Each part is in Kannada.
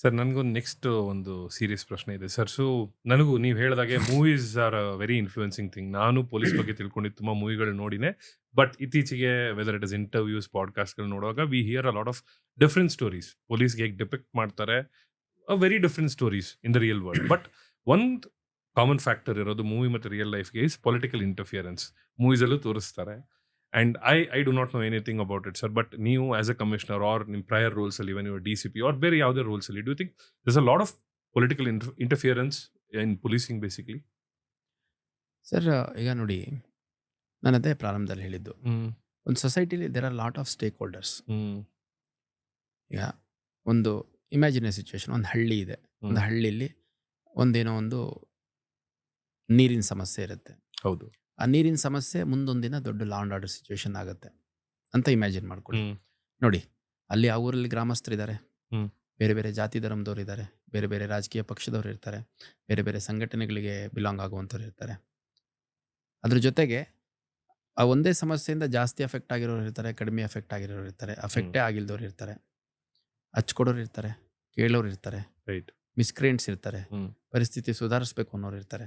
ಸರ್ ನನಗೊಂದು ನೆಕ್ಸ್ಟ್ ಒಂದು ಸೀರಿಯಸ್ ಪ್ರಶ್ನೆ ಇದೆ. ಸರ್ ಸೊ ನನಗೂ ನೀವು ಹೇಳಿದಾಗೆ movies are a very influencing thing ನಾನು ಪೊಲೀಸ್ ಬಗ್ಗೆ ತಿಳ್ಕೊಂಡಿದ್ದು ತುಂಬ ಮೂವಿಗಳು ನೋಡಿನೇ ಬಟ್ ಇತ್ತೀಚೆಗೆ ವೆದರ್ ಇಟ್ ಇಸ್ ಇಂಟರ್ವ್ಯೂಸ್ ಪಾಡ್ಕಾಸ್ಟ್ಗಳು ನೋಡುವಾಗ we hear a lot of different stories ಪೊಲೀಸ್ಗೆ ಹೇಗೆ ಡಿಪೆಕ್ಟ್ ಮಾಡ್ತಾರೆ a very different stories in the real world but ಒಂದು ಕಾಮನ್ ಫ್ಯಾಕ್ಟರ್ ಇರೋದು ಮೂವಿ ಮತ್ತು ರಿಯಲ್ ಲೈಫ್ಗೆ ಇಸ್ ಪೊಲಿಟಿಕಲ್ ಇಂಟರ್ಫಿಯರೆನ್ಸ್ ಮೂವೀಸಲ್ಲೂ ತೋರಿಸ್ತಾರೆ. And I I do not know anything about it sir but ನೀವು ಆಸ್ ಎ ಕಮಿಷನರ್ ಆರ್ ನಿಮ್ಮ prior ರೋಲ್ಸಲ್ಲಿ even your D C P or ಬೇರೆ ಯಾವುದೇ ರೋಲ್ಸಲ್ಲಿ do think this a lot of political interference in policing basically sir ಈಗ ನೋಡಿ ನಾನು ಅದೇ ಪ್ರಾರಂಭದಲ್ಲಿ ಹೇಳಿದ್ದು. ಒಂದು ಸೊಸೈಟಿಲಿ there are lot of stakeholders ಈಗ ಒಂದು ಇಮ್ಯಾಜಿನ ಸಿಚುವೇಶನ್ ಒಂದು ಹಳ್ಳಿ ಇದೆ. ಒಂದು ಹಳ್ಳಿಲಿ ಒಂದೇನೋ ಒಂದು ನೀರಿನ ಸಮಸ್ಯೆ ಇರುತ್ತೆ. ಹೌದು. ಆ ನೀರಿನ ಸಮಸ್ಯೆ ಮುಂದೊಂದಿನ ದೊಡ್ಡ ಲಾ ಅಂಡ್ ಆರ್ಡರ್ ಸಿಚುವೇಶನ್ ಆಗುತ್ತೆ. ಅಂತ ಇಮ್ಯಾಜಿನ್ ಮಾಡ್ಕೊಳ್ಳಿ. ನೋಡಿ ಅಲ್ಲಿ ಆ ಊರಲ್ಲಿ ಗ್ರಾಮಸ್ಥರಿದ್ದಾರೆ. ಬೇರೆ ಬೇರೆ ಜಾತಿ ಧರ್ಮದವ್ರು ಇದ್ದಾರೆ ಬೇರೆ ಬೇರೆ ರಾಜಕೀಯ ಪಕ್ಷದವ್ರು ಇರ್ತಾರೆ. ಬೇರೆ ಬೇರೆ ಸಂಘಟನೆಗಳಿಗೆ ಬಿಲಾಂಗ್ ಆಗುವಂಥವ್ರು ಇರ್ತಾರೆ. ಅದ್ರ ಜೊತೆಗೆ ಆ ಒಂದೇ ಸಮಸ್ಯೆಯಿಂದ ಜಾಸ್ತಿ ಅಫೆಕ್ಟ್ ಆಗಿರೋರು ಇರ್ತಾರೆ ಕಡಿಮೆ ಎಫೆಕ್ಟ್ ಆಗಿರೋರು ಇರ್ತಾರೆ. ಅಫೆಕ್ಟೇ ಆಗಿಲ್ದವ್ರು ಇರ್ತಾರೆ. ಹಚ್ಕೊಡೋರು ಇರ್ತಾರೆ ಕೇಳೋರು ಇರ್ತಾರೆ. ರೈಟ್ ಮಿಸ್ಕ್ರಿಯೆಂಟ್ಸ್ ಇರ್ತಾರೆ. ಪರಿಸ್ಥಿತಿ ಸುಧಾರಿಸ್ಬೇಕು ಅನ್ನೋರು ಇರ್ತಾರೆ.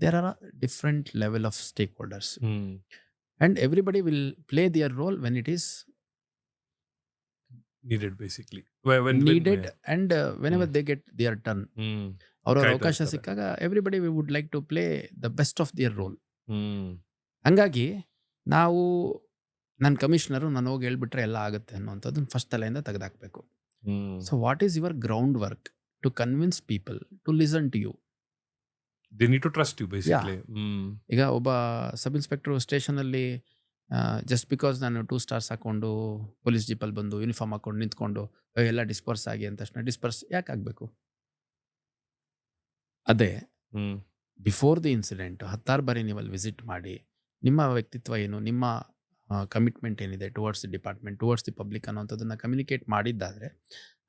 There are different level of stakeholders and everybody will play their role when it is needed basically needed and uh, whenever Mm. they get their turn. ಅವ್ರವ್ರ ಕಾಯ್ತಾ ಅವಕಾಶ ಇರ್ತಾರೆ. ಸಿಕ್ಕಾಗ everybody we would like to play the best of their role ಹಂಗಾಗಿ ನಾವು ನನ್ನ ಕಮಿಷನರು ನಾನು ಹೋಗಿ ಹೇಳ್ಬಿಟ್ರೆ ಎಲ್ಲ ಆಗುತ್ತೆ ಅನ್ನೋಂಥದ್ದನ್ನ ಫಸ್ಟ್ ತಲೆಯಿಂದ ತೆಗೆದಾಕ್ಬೇಕು so what is your ground work to convince people to listen to you they need to trust you basically ಈಗ ಒಬ್ಬ ಸಬ್ ಇನ್ಸ್ಪೆಕ್ಟ್ರು ಸ್ಟೇಷನಲ್ಲಿ ಜಸ್ಟ್ ಬಿಕಾಸ್ ನಾನು ಟೂ ಸ್ಟಾರ್ಸ್ ಹಾಕೊಂಡು ಪೊಲೀಸ್ ಜೀಪಲ್ಲಿ ಬಂದು ಯೂನಿಫಾರ್ಮ್ ಹಾಕೊಂಡು ನಿಂತ್ಕೊಂಡು "ಏ, ಎಲ್ಲ ಡಿಸ್ಪರ್ಸ್ ಆಗಿ ಅಂತ ತಕ್ಷಣ ಡಿಸ್ಪರ್ಸ್ ಯಾಕೆ ಆಗಬೇಕು? ಅದೇ ಬಿಫೋರ್ ದಿ ಇನ್ಸಿಡೆಂಟ್ ಹತ್ತಾರು ಬಾರಿ ನೀವು ಅಲ್ಲಿ ವಿಸಿಟ್ ಮಾಡಿ ನಿಮ್ಮ ವ್ಯಕ್ತಿತ್ವ ಏನು ನಿಮ್ಮ ಕಮಿಟ್ಮೆಂಟ್ ಏನಿದೆ towards the department towards the public ಅನ್ನೋಂಥದ್ದನ್ನು communicate ಮಾಡಿದ್ದಾದರೆ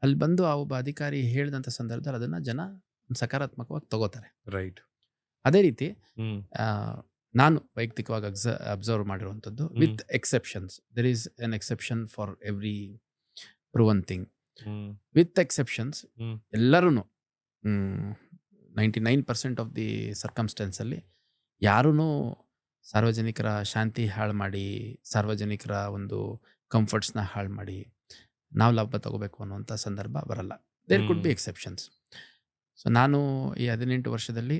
ಅಲ್ಲಿ ಬಂದು ಆ ಒಬ್ಬ ಅಧಿಕಾರಿ ಹೇಳಿದಂಥ ಸಂದರ್ಭದಲ್ಲಿ ಅದನ್ನು ಜನ ಸಕಾರಾತ್ಮಕವಾಗಿ ತಗೋತಾರೆ. ರೈಟ್ ಅದೇ ರೀತಿ ನಾನು ವೈಯಕ್ತಿಕವಾಗಿ ಅಬ್ಸ ಅಬ್ಸರ್ವ್ ಮಾಡಿರುವಂಥದ್ದು with exceptions. There is an exception for every proven thing. With exceptions. ಎಲ್ಲರೂ ninety nine percent of the ಸರ್ಕಮ್ಸ್ಟೆನ್ಸಲ್ಲಿ ಯಾರೂ ಸಾರ್ವಜನಿಕರ ಶಾಂತಿ ಹಾಳು ಮಾಡಿ ಸಾರ್ವಜನಿಕರ ಒಂದು ಕಂಫರ್ಟ್ಸ್ನ ಹಾಳು ಮಾಡಿ ನಾವು ಲಾಭ ತಗೋಬೇಕು ಅನ್ನುವಂಥ ಸಂದರ್ಭ ಬರಲ್ಲ. There could be. Exceptions. So ನಾನು ಈ ಹದಿನೆಂಟು ವರ್ಷದಲ್ಲಿ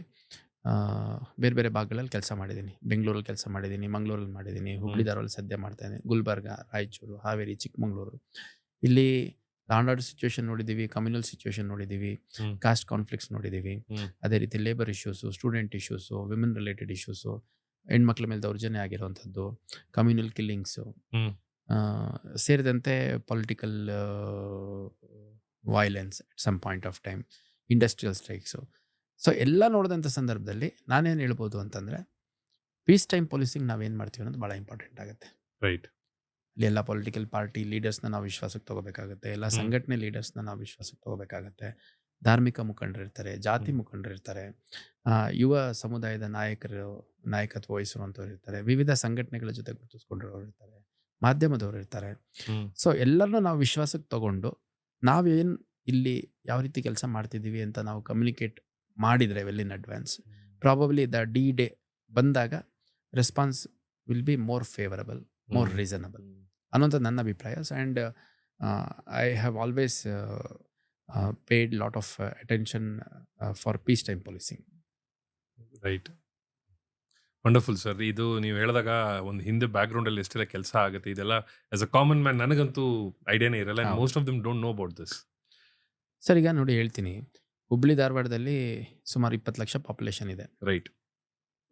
ಬೇರೆ ಬೇರೆ ಭಾಗಗಳಲ್ಲಿ ಕೆಲಸ ಮಾಡಿದ್ದೀನಿ. ಬೆಂಗಳೂರಲ್ಲಿ ಕೆಲಸ ಮಾಡಿದ್ದೀನಿ ಮಂಗಳೂರಲ್ಲಿ ಮಾಡಿದ್ದೀನಿ ಹುಬ್ಳಿ ಧಾರವಾಡ ಸದ್ಯ ಮಾಡ್ತಾ ಇದ್ದೀನಿ. ಗುಲ್ಬರ್ಗ ರಾಯಚೂರು ಹಾವೇರಿ ಚಿಕ್ಕಮಗಳೂರು. ಇಲ್ಲಿ ಲಾಂಡ್ ಆರ್ಡರ್ ಸಿಚುವೇಶನ್ ನೋಡಿದ್ದೀವಿ ಕಮ್ಯುನಲ್ ಸಿಚುವೇಶನ್ ನೋಡಿದ್ದೀವಿ ಕಾಸ್ಟ್ ಕಾನ್ಫ್ಲಿಕ್ಸ್ ನೋಡಿದ್ದೀವಿ. ಅದೇ ರೀತಿ labour issues student issues women related issues ಹೆಣ್ಮಕ್ಳ ಮೇಲೆ ದೌರ್ಜನ್ಯ ಆಗಿರುವಂಥದ್ದು ಕಮ್ಯುನಲ್ ಕಿಲ್ಲಿಂಗ್ಸು. ಸೇರಿದಂತೆ political violence at some point of time industrial strikes so ಎಲ್ಲ ನೋಡಿದಂಥ ಸಂದರ್ಭದಲ್ಲಿ ನಾನೇನು ಹೇಳ್ಬೋದು ಅಂತಂದರೆ ಪೀಸ್ ಟೈಮ್ ಪೊಲೀಸಿಂಗ್ ನಾವೇನು ಮಾಡ್ತೀವಿ ಅನ್ನೋದು ಭಾಳ ಇಂಪಾರ್ಟೆಂಟ್ ಆಗುತ್ತೆ. ರೈಟ್ ಅಲ್ಲಿ ಎಲ್ಲ ಪೊಲಿಟಿಕಲ್ ಪಾರ್ಟಿ ಲೀಡರ್ಸ್ನ ನಾವು ವಿಶ್ವಾಸಕ್ಕೆ ತಗೋಬೇಕಾಗುತ್ತೆ ಎಲ್ಲ. ಸಂಘಟನೆ ಲೀಡರ್ಸ್ನ ನಾವು ವಿಶ್ವಾಸಕ್ಕೆ ತಗೋಬೇಕಾಗುತ್ತೆ. ಧಾರ್ಮಿಕ ಮುಖಂಡರಿರ್ತಾರೆ ಜಾತಿ. ಮುಖಂಡರಿರ್ತಾರೆ ಯುವ ಸಮುದಾಯದ ನಾಯಕರು ನಾಯಕತ್ವ ವಹಿಸಿರುವಂಥವ್ರು ಇರ್ತಾರೆ ವಿವಿಧ ಸಂಘಟನೆಗಳ ಜೊತೆ ಗುರುತಿಸ್ಕೊಂಡಿರೋರು ಇರ್ತಾರೆ ಮಾಧ್ಯಮದವರು ಇರ್ತಾರೆ. ಸೊ ಎಲ್ಲರನ್ನೂ ನಾವು ವಿಶ್ವಾಸಕ್ಕೆ ತಗೊಂಡು ನಾವೇನು ಇಲ್ಲಿ ಯಾವ ರೀತಿ ಕೆಲಸ ಮಾಡ್ತಿದ್ದೀವಿ ಅಂತ ನಾವು ಕಮ್ಯುನಿಕೇಟ್ ಮಾಡಿದರೆ well in advance probably the D day ಬಂದಾಗ response will be more favourable more reasonable ಅನ್ನೋಂಥ ನನ್ನ ಅಭಿಪ್ರಾಯ. And I have always paid lot of attention for peace time policing right wonderful sir ಇದು ನೀವು ಹೇಳಿದಾಗ ಒಂದು ಹಿಂದೆ ಬ್ಯಾಕ್ ಗ್ರೌಂಡ್ ಅಲ್ಲಿ ಎಷ್ಟೆಲ್ಲ ಕೆಲಸ ಆಗುತ್ತೆ ಇದೆಲ್ಲ ಆಸ್ ಅ ಕಾಮನ್ ಮ್ಯಾನ್ ನನಗಂತೂ ಐಡಿಯಾನೇ ಇರಲ್ಲ. Most of them don't know about this sir ಈಗ ನೋಡಿ ಹೇಳ್ತೀನಿ. ಹುಬ್ಳಿ ಧಾರವಾಡದಲ್ಲಿ ಸುಮಾರು ಇಪ್ಪತ್ತು ಲಕ್ಷ ಪಾಪ್ಯುಲೇಷನ್ ಇದೆ. Right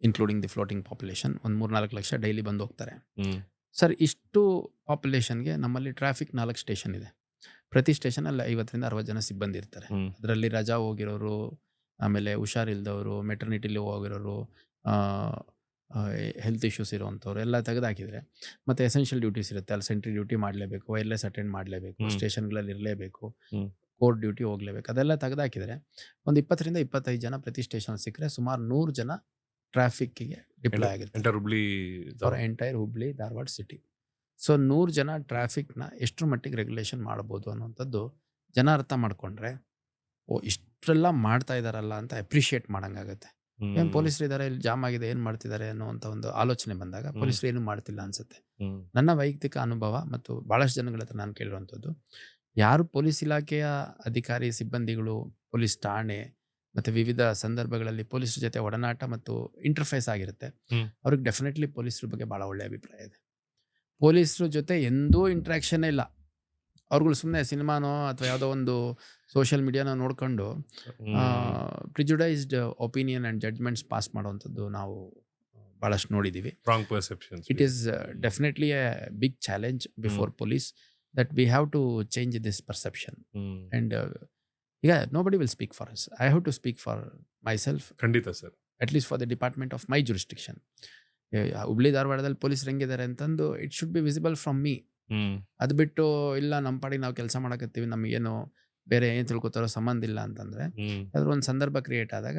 including the floating population ಒಂದು ಮೂರ್ನಾಲ್ಕು ಲಕ್ಷ ಡೈಲಿ ಬಂದು ಹೋಗ್ತಾರೆ. ಸರ್ ಇಷ್ಟು ಪಾಪ್ಯುಲೇಷನ್ಗೆ ನಮ್ಮಲ್ಲಿ ಟ್ರಾಫಿಕ್ ನಾಲ್ಕು ಸ್ಟೇಷನ್ ಇದೆ. ಪ್ರತಿ ಸ್ಟೇಷನಲ್ಲಿ ಐವತ್ತರಿಂದ ಅರವತ್ತು ಜನ ಸಿಬ್ಬಂದಿ ಇರ್ತಾರೆ. ಅದರಲ್ಲಿ ರಜಾ ಹೋಗಿರೋರು ಆಮೇಲೆ ಹುಷಾರಿಲ್ದವರು ಮೆಟರ್ನಿಟಿಲಿ ಹೋಗಿರೋರು ಹೆಲ್ತ್ ಇಶ್ಯೂಸ್ ಇರುವಂಥವ್ರು ಎಲ್ಲ ತೆಗೆದಾಕಿದರೆ ಮತ್ತು ಎಸೆನ್ಷಿಯಲ್ ಡ್ಯೂಟೀಸ್ ಇರುತ್ತೆ. ಅಲ್ಲಿ ಸೆಂಟ್ರಿ ಡ್ಯೂಟಿ ಮಾಡಲೇಬೇಕು ವೈರ್ಲೆಸ್ ಅಟೆಂಡ್ ಮಾಡಲೇಬೇಕು ಸ್ಟೇಷನ್ಗಳಲ್ಲಿ ಇರಲೇಬೇಕು. ಕೋರ್ಟ್ ಡ್ಯೂಟಿ ಹೋಗ್ಲೇಬೇಕು. ಅದೆಲ್ಲ ತೆಗೆದಾಕಿದರೆ ಒಂದು ಇಪ್ಪತ್ತರಿಂದ ಇಪ್ಪತ್ತೈದು ಜನ ಪ್ರತಿ ಸ್ಟೇಷನ್ ಸಿಕ್ಕರೆ ಸುಮಾರು ನೂರು ಜನ ಟ್ರಾಫಿಕ್ಕಿಗೆ ಡಿಪ್ಲಾಯ್ ಆಗಿರ್ತಾರೆ entire Hubli for entire Hubli Dharwad city. So ನೂರು ಜನ ಟ್ರಾಫಿಕ್ನ ಎಷ್ಟರ ಮಟ್ಟಿಗೆ ರೆಗ್ಯುಲೇಷನ್ ಮಾಡ್ಬೋದು ಅನ್ನೋಂಥದ್ದು ಜನ ಅರ್ಥ ಮಾಡ್ಕೊಂಡ್ರೆ ಓ ಇಷ್ಟೆಲ್ಲ ಮಾಡ್ತಾ ಇದಾರಲ್ಲ ಅಂತ ಅಪ್ರಿಷಿಯೇಟ್ ಮಾಡಂಗಾಗತ್ತೆ. ಏನು ಪೊಲೀಸರು ಇದಾರೆ ಇಲ್ಲಿ ಜಾಮ್ ಆಗಿದೆ ಏನ್ ಮಾಡ್ತಿದ್ದಾರೆ ಅನ್ನುವಂಥ ಒಂದು ಆಲೋಚನೆ ಬಂದಾಗ. ಪೊಲೀಸರು ಏನು ಮಾಡ್ತಿಲ್ಲ ಅನ್ಸುತ್ತೆ. ನನ್ನ ವೈಯಕ್ತಿಕ ಅನುಭವ ಮತ್ತು ಬಹಳಷ್ಟು ಜನಗಳ ಹತ್ರ ನಾನು ಕೇಳಿರುವಂಥದ್ದು ಯಾರು ಪೊಲೀಸ್ ಇಲಾಖೆಯ ಅಧಿಕಾರಿ ಸಿಬ್ಬಂದಿಗಳು ಪೊಲೀಸ್ ಠಾಣೆ ಮತ್ತು ವಿವಿಧ ಸಂದರ್ಭಗಳಲ್ಲಿ ಪೊಲೀಸರ ಜೊತೆ ಒಡನಾಟ ಮತ್ತು ಇಂಟರ್ಫೇಸ್ ಆಗಿರುತ್ತೆ. ಅವ್ರಿಗೆ ಡೆಫಿನೆಟ್ಲಿ ಪೊಲೀಸರ ಬಗ್ಗೆ ಭಾಳ ಒಳ್ಳೆಯ ಅಭಿಪ್ರಾಯ ಇದೆ. ಪೊಲೀಸರ ಜೊತೆ ಎಂದೂ ಇಂಟ್ರಾಕ್ಷನ್ ಇಲ್ಲ. ಅವ್ರುಗಳು ಸುಮ್ಮನೆ ಸಿನಿಮಾನೋ ಅಥವಾ ಯಾವುದೋ ಒಂದು ಸೋಷಿಯಲ್ ಮೀಡಿಯಾನ ನೋಡ್ಕೊಂಡು prejudiced opinion and judgements pass ಮಾಡುವಂಥದ್ದು ನಾವು ಭಾಳಷ್ಟು ನೋಡಿದ್ದೀವಿ it is definitely a big challenge before police. That we have to change this perception. And uh, yeah nobody will speak for us. I have to speak for myself. ಖಂಡಿತ sir. At least for the department of my jurisdiction. Yeah, yeah, Hubli ಧಾರವಾಡದಲ್ಲಿ ಪೊಲೀಸ್ ಹೆಂಗಿದ್ದಾರೆ ಅಂತಂದು it should be visible from me hmm. ಅದು ಬಿಟ್ಟು ಇಲ್ಲ ನಮ್ಮ ಪಾಡಿಗೆ ನಾವು ಕೆಲಸ ಮಾಡಕತ್ತೀವಿ ನಮಗೇನು ಬೇರೆ ಏನು ತಿಳ್ಕೊತಾರೋ ಸಂಬಂಧ ಇಲ್ಲ ಅಂತಂದ್ರೆ ಹ್ಮ್. ಅದ್ರ ಒಂದು ಸಂದರ್ಭ ಕ್ರಿಯೇಟ್ ಆದಾಗ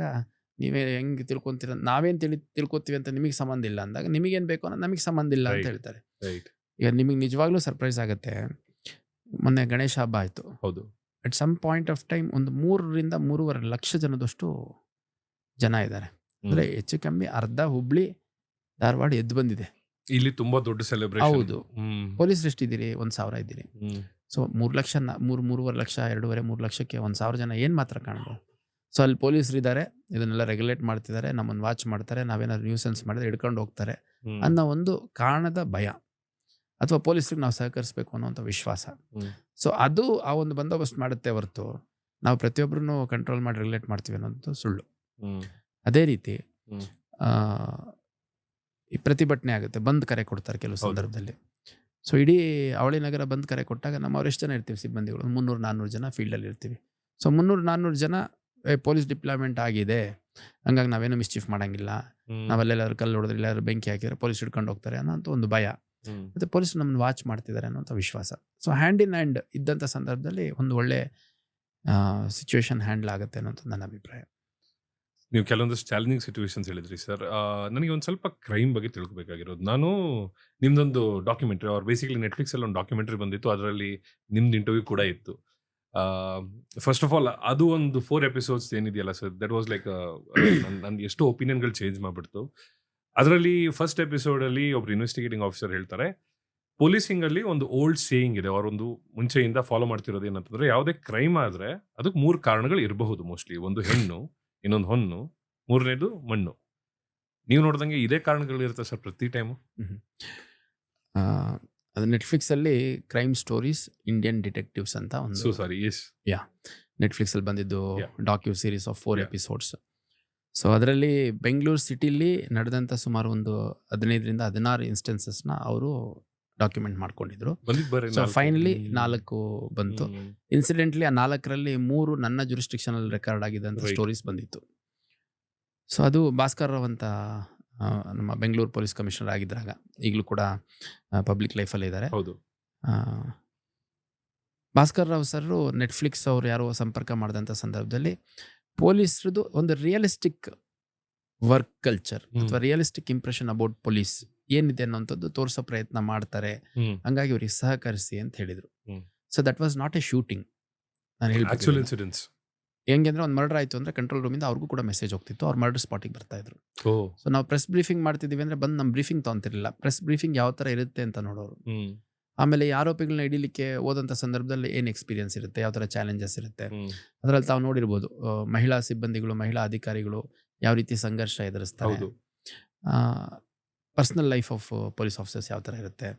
ನೀವೇ ಹೆಂಗೆ ತಿಳ್ಕೊಂತೀರ ನಾವೇನು ತಿಳಿ ತಿಳ್ಕೊತೀವಿ ಅಂತ ನಿಮಗೆ ಸಂಬಂಧ ಇಲ್ಲ ಅಂದಾಗ ನಿಮಗೇನು ಬೇಕು ಅನ್ನೋದು ನಮಗೆ ಸಂಬಂಧ ಇಲ್ಲ ಅಂತ Right. ಹೇಳ್ತಾರೆ. ರೈಟ್ ಈಗ ನಿಮಗೆ ನಿಜವಾಗ್ಲೂ ಸರ್ಪ್ರೈಸ್ ಆಗುತ್ತೆ. ಮೊನ್ನೆ ಗಣೇಶ ಹಬ್ಬ ಆಯಿತು. ಹೌದು. At some point of time ಒಂದು ಮೂರರಿಂದ ಮೂರುವರೆ ಲಕ್ಷ ಜನದಷ್ಟು ಜನ ಇದ್ದಾರೆ ಅಂದರೆ ಹೆಚ್ಚು ಕಮ್ಮಿ ಅರ್ಧ ಹುಬ್ಳಿ ಧಾರವಾಡ ಎದ್ದು ಬಂದಿದೆ. ಇಲ್ಲಿ ತುಂಬಾ ದೊಡ್ಡ ಸೆಲೆಬ್ರೇಷನ್ ಹೌದು. ಪೊಲೀಸ್ ಎಷ್ಟಿದ್ದೀರಿ ಒಂದು ಸಾವಿರ ಇದ್ದೀರಿ. ಸೊ ಮೂರು ಲಕ್ಷ ಮೂರು ಮೂರುವರೆ ಲಕ್ಷ ಎರಡೂವರೆ ಮೂರು ಲಕ್ಷಕ್ಕೆ ಒಂದು ಸಾವಿರ ಜನ ಏನು ಮಾತ್ರ ಕಾಣ್ಬೋದು. ಸೊ ಅಲ್ಲಿ ಪೊಲೀಸರು ಇದ್ದಾರೆ ಇದನ್ನೆಲ್ಲ ರೆಗ್ಯುಲೇಟ್ ಮಾಡ್ತಿದ್ದಾರೆ ನಮ್ಮನ್ನು ವಾಚ್ ಮಾಡ್ತಾರೆ ನಾವೇನಾದ್ರು ನ್ಯೂಸೆನ್ಸ್ ಮಾಡಿದ್ರೆ ಹಿಡ್ಕೊಂಡು ಹೋಗ್ತಾರೆ. ಅನ್ನೋ ಒಂದು ಕಾರಣದ ಭಯ. ಅಥವಾ ಪೊಲೀಸರಿಗೆ ನಾವು ಸಹಕರಿಸಬೇಕು ಅನ್ನೋಂಥ ವಿಶ್ವಾಸ. ಸೊ ಅದು ಆ ಒಂದು ಬಂದೋಬಸ್ತ್ ಮಾಡುತ್ತೆ ಹೊರತು ನಾವು ಪ್ರತಿಯೊಬ್ಬರನ್ನು ಕಂಟ್ರೋಲ್ ಮಾಡಿ ರೆಗ್ಯುಲೇಟ್ ಮಾಡ್ತೀವಿ ಅನ್ನೋದು ಸುಳ್ಳು. ಅದೇ ರೀತಿ ಆ, ಈ ಪ್ರತಿಭಟನೆ ಆಗುತ್ತೆ ಬಂದ್ ಕರೆ ಕೊಡ್ತಾರೆ ಕೆಲವು ಸಂದರ್ಭದಲ್ಲಿ. ಸೊ ಇಡೀ ಅವಳಿ ನಗರ ಬಂದ್ ಕರೆ ಕೊಟ್ಟಾಗ ನಮ್ಮ ಅವ್ರು ಎಷ್ಟು ಜನ ಇರ್ತೀವಿ ಸಿಬ್ಬಂದಿಗಳು? ಮುನ್ನೂರು ನಾನ್ನೂರು ಜನ ಫೀಲ್ಡಲ್ಲಿ ಇರ್ತೀವಿ. ಸೊ ಮುನ್ನೂರು ನಾನ್ನೂರು ಜನ ಪೊಲೀಸ್ ಡಿಪ್ಲಾಯ್ಮೆಂಟ್ ಆಗಿದೆ. ಹಂಗಾಗಿ ನಾವೇನು ಮಿಸ್ಚೀಫ್ ಮಾಡಂಗಿಲ್ಲ. ನಾವಲ್ಲೆಲ್ಲಾದ್ರೂ ಕಲ್ಲು ಹೊಡೆದ್ರೆ ಎಲ್ಲಾದ್ರು ಬೆಂಕಿ ಹಾಕಿದ್ರೆ ಪೊಲೀಸ್ ಹಿಡ್ಕೊಂಡು ಹೋಗ್ತಾರೆ ಅನ್ನೋಂಥ ಒಂದು ಭಯ. ಮತ್ತು ಪೊಲೀಸರು ನಮ್ಮನ್ನು ವಾಚ್ ಮಾಡ್ತಿದ್ದಾರೆ ಅನ್ನೋಂಥ ವಿಶ್ವಾಸ. ಸೊ ಹ್ಯಾಂಡ್ ಇನ್ ಹ್ಯಾಂಡ್ ಇದ್ದಂಥ ಸಂದರ್ಭದಲ್ಲಿ ಒಂದು ಒಳ್ಳೆ ಸಿಚುವೇಶನ್ ಹ್ಯಾಂಡಲ್ ಆಗುತ್ತೆ ಅನ್ನೋಂಥ ನನ್ನ ಅಭಿಪ್ರಾಯ. ನೀವು ಕೆಲವೊಂದಷ್ಟು ಚಾಲೆಂಜಿಂಗ್ ಸಿಚುವೇಶನ್ಸ್ ಹೇಳಿದ್ರಿ ಸರ್ ನನಗೆ ಒಂದು ಸ್ವಲ್ಪ ಕ್ರೈಮ್ ಬಗ್ಗೆ ತಿಳ್ಕೊಬೇಕಾಗಿರೋದು. ನಾನು ನಿಮ್ದೊಂದು ಡಾಕ್ಯುಮೆಂಟ್ರಿ ಅವ್ರು ಬೇಸಿಕಲಿ ನೆಟ್ಫ್ಲಿಕ್ಸ್ ಅಲ್ಲಿ ಒಂದು ಡಾಕ್ಯುಮೆಂಟ್ರಿ ಬಂದಿತ್ತು. ಅದರಲ್ಲಿ ನಿಮ್ದು ಇಂಟರ್ವ್ಯೂ ಕೂಡ ಇತ್ತು. ಫಸ್ಟ್ ಆಫ್ ಆಲ್ ಅದು ಒಂದು ಫೋರ್ ಎಪಿಸೋಡ್ಸ್ ಏನಿದೆಯಲ್ಲ ಸರ್ ದಟ್ ವಾಸ್ ಲೈಕ್ ನನ್ನ ಎಷ್ಟು ಒಪಿನಿಯನ್ಗಳು ಚೇಂಜ್ ಮಾಡಿಬಿಡ್ತು. ಅದರಲ್ಲಿ ಫಸ್ಟ್ ಎಪಿಸೋಡಲ್ಲಿ ಒಬ್ರು ಇನ್ವೆಸ್ಟಿಗೇಟಿಂಗ್ ಆಫೀಸರ್ ಹೇಳ್ತಾರೆ ಪೊಲೀಸಿಂಗ್ ಅಲ್ಲಿ ಒಂದು ಓಲ್ಡ್ ಸೇಯಿಂಗ್ ಇದೆ ಅವರೊಂದು ಮುಂಚೆಯಿಂದ ಫಾಲೋ ಮಾಡ್ತಿರೋದು ಏನಂತಂದ್ರೆ ಯಾವುದೇ ಕ್ರೈಮ್ ಆದ್ರೆ ಅದಕ್ಕೆ ಮೂರು ಕಾರಣಗಳು ಇರಬಹುದು ಮೋಸ್ಟ್ಲಿ ಒಂದು ಹೆಣ್ಣು ಇನ್ನೊಂದು ಹೊನ್ನು ಮೂರನೇದು ಮಣ್ಣು. ನೀವು ನೋಡ್ದಂಗೆ ಇದೇ ಕಾರಣಗಳು ಇರುತ್ತೆ ಸರ್ ಪ್ರತಿ ಟೈಮು ಆ, ಅದು ನೆಟ್ಫ್ಲಿಕ್ಸಲ್ಲಿ ಕ್ರೈಮ್ ಸ್ಟೋರೀಸ್ ಇಂಡಿಯನ್ ಡಿಟೆಕ್ಟಿವ್ಸ್ ಅಂತ ಒಂದು ಸಾರಿ ಯಾ ನೆಟ್ಫ್ಲಿಕ್ಸ್ ಅಲ್ಲಿ ಬಂದಿದ್ದು docuseries of four. Episodes so ಅದರಲ್ಲಿ ಬೆಂಗಳೂರು ಸಿಟಿಲಿ ನಡೆದಂಥ ಸುಮಾರು ಒಂದು ಹದಿನೈದರಿಂದ ಹದಿನಾರು ಇನ್ಸ್ಟೆನ್ಸಸ್ನ ಅವರು ಡಾಕ್ಯುಮೆಂಟ್ ಮಾಡ್ಕೊಂಡಿದ್ರು. ಸೊ. ಫೈನಲಿ ನಾಲ್ಕು. ಬಂತು. ಇನ್ಸಿಡೆಂಟ್ಲಿ ಆ ನಾಲ್ಕರಲ್ಲಿ ಮೂರು ನನ್ನ ಜುರಿಸ್ಟಿಕ್ಷನ್ ಅಲ್ಲಿ ರೆಕಾರ್ಡ್ ಆಗಿದ್ದಂಥ. ಸ್ಟೋರೀಸ್ ಬಂದಿತ್ತು. ಸೊ ಅದು ಭಾಸ್ಕರ್ ರಾವ್ ಅಂತ ನಮ್ಮ ಬೆಂಗಳೂರು ಪೊಲೀಸ್ ಕಮಿಷನರ್ ಆಗಿದ್ದಾಗ ಈಗಲೂ ಕೂಡ ಪಬ್ಲಿಕ್ ಲೈಫಲ್ಲಿ ಇದ್ದಾರೆ ಹೌದು. ಭಾಸ್ಕರ್ ರಾವ್ ಸರ್ ನೆಟ್ಫ್ಲಿಕ್ಸ್ ಅವರು ಯಾರೋ ಸಂಪರ್ಕ ಮಾಡಿದಂಥ ಸಂದರ್ಭದಲ್ಲಿ ಪೊಲೀಸ್ರದ್ದು ಒಂದು ರಿಯಲಿಸ್ಟಿಕ್ ವರ್ಕ್ ಕಲ್ಚರ್ ಅಥವಾ ರಿಯಲಿಸ್ಟಿಕ್ ಇಂಪ್ರೆಷನ್ ಅಬೌಟ್ ಪೊಲೀಸ್ ಏನಿದೆ ಅನ್ನೋಂಥದ್ದು ತೋರಿಸೋ ಪ್ರಯತ್ನ ಮಾಡ್ತಾರೆ. ಹಂಗಾಗಿ ಅವ್ರಿಗೆ ಸಹಕರಿಸಿ ಅಂತ ಹೇಳಿದ್ರು. So that was not a shooting ನಾನು ಹೇಳಿ ಇನ್ಸಿಡೆಂಟ್ಸ್ ಹೆಂಗೆ ಅಂದ್ರೆ ಒಂದು ಮರ್ಡರ್ ಆಯ್ತು ಅಂದ್ರೆ ಕಂಟ್ರೋಲ್ ರೂಮಿಂದ ಅವ್ರಿಗೂ ಕೂಡ ಮೆಸೇಜ್ ಹೋಗ್ತಿತ್ತು. ಅವ್ರು ಮರ್ಡರ್ ಸ್ಪಾಟಿಗೆ ಬರ್ತಾ ಇದ್ರು. ಸೊ ನಾವು ಪ್ರೆಸ್ ಬ್ರೀಫಿಂಗ್ ಮಾಡ್ತಿದೀವಿ ಅಂದ್ರೆ ಬಂದು ನಮ್ಮ ಬ್ರೀಫಿಂಗ್ ತಗೊಂತಿರಲಿಲ್ಲ. ಪ್ರೆಸ್ ಬ್ರೀಫಿಂಗ್ ಯಾವ ತರ ಇರುತ್ತೆ ಅಂತ ನೋಡೋರು. ಆಮೇಲೆ ಈ ಆರೋಪಿಗಳನ್ನ ಹಿಡಿಲಿಕ್ಕೆ ಹೋದಂಥ ಸಂದರ್ಭದಲ್ಲಿ ಏನು ಎಕ್ಸ್ಪೀರಿಯನ್ಸ್ ಇರುತ್ತೆ? ಯಾವ ಥರ ಚಾಲೆಂಜಸ್ ಇರುತ್ತೆ? ಅದರಲ್ಲಿ ತಾವು ನೋಡಿರ್ಬೋದು ಮಹಿಳಾ ಸಿಬ್ಬಂದಿಗಳು ಮಹಿಳಾ ಅಧಿಕಾರಿಗಳು ಯಾವ ರೀತಿ ಸಂಘರ್ಷ ಎದುರಿಸ್ತಾರೆ? Personal life of police officers ಯಾವ ಥರ ಇರುತ್ತೆ?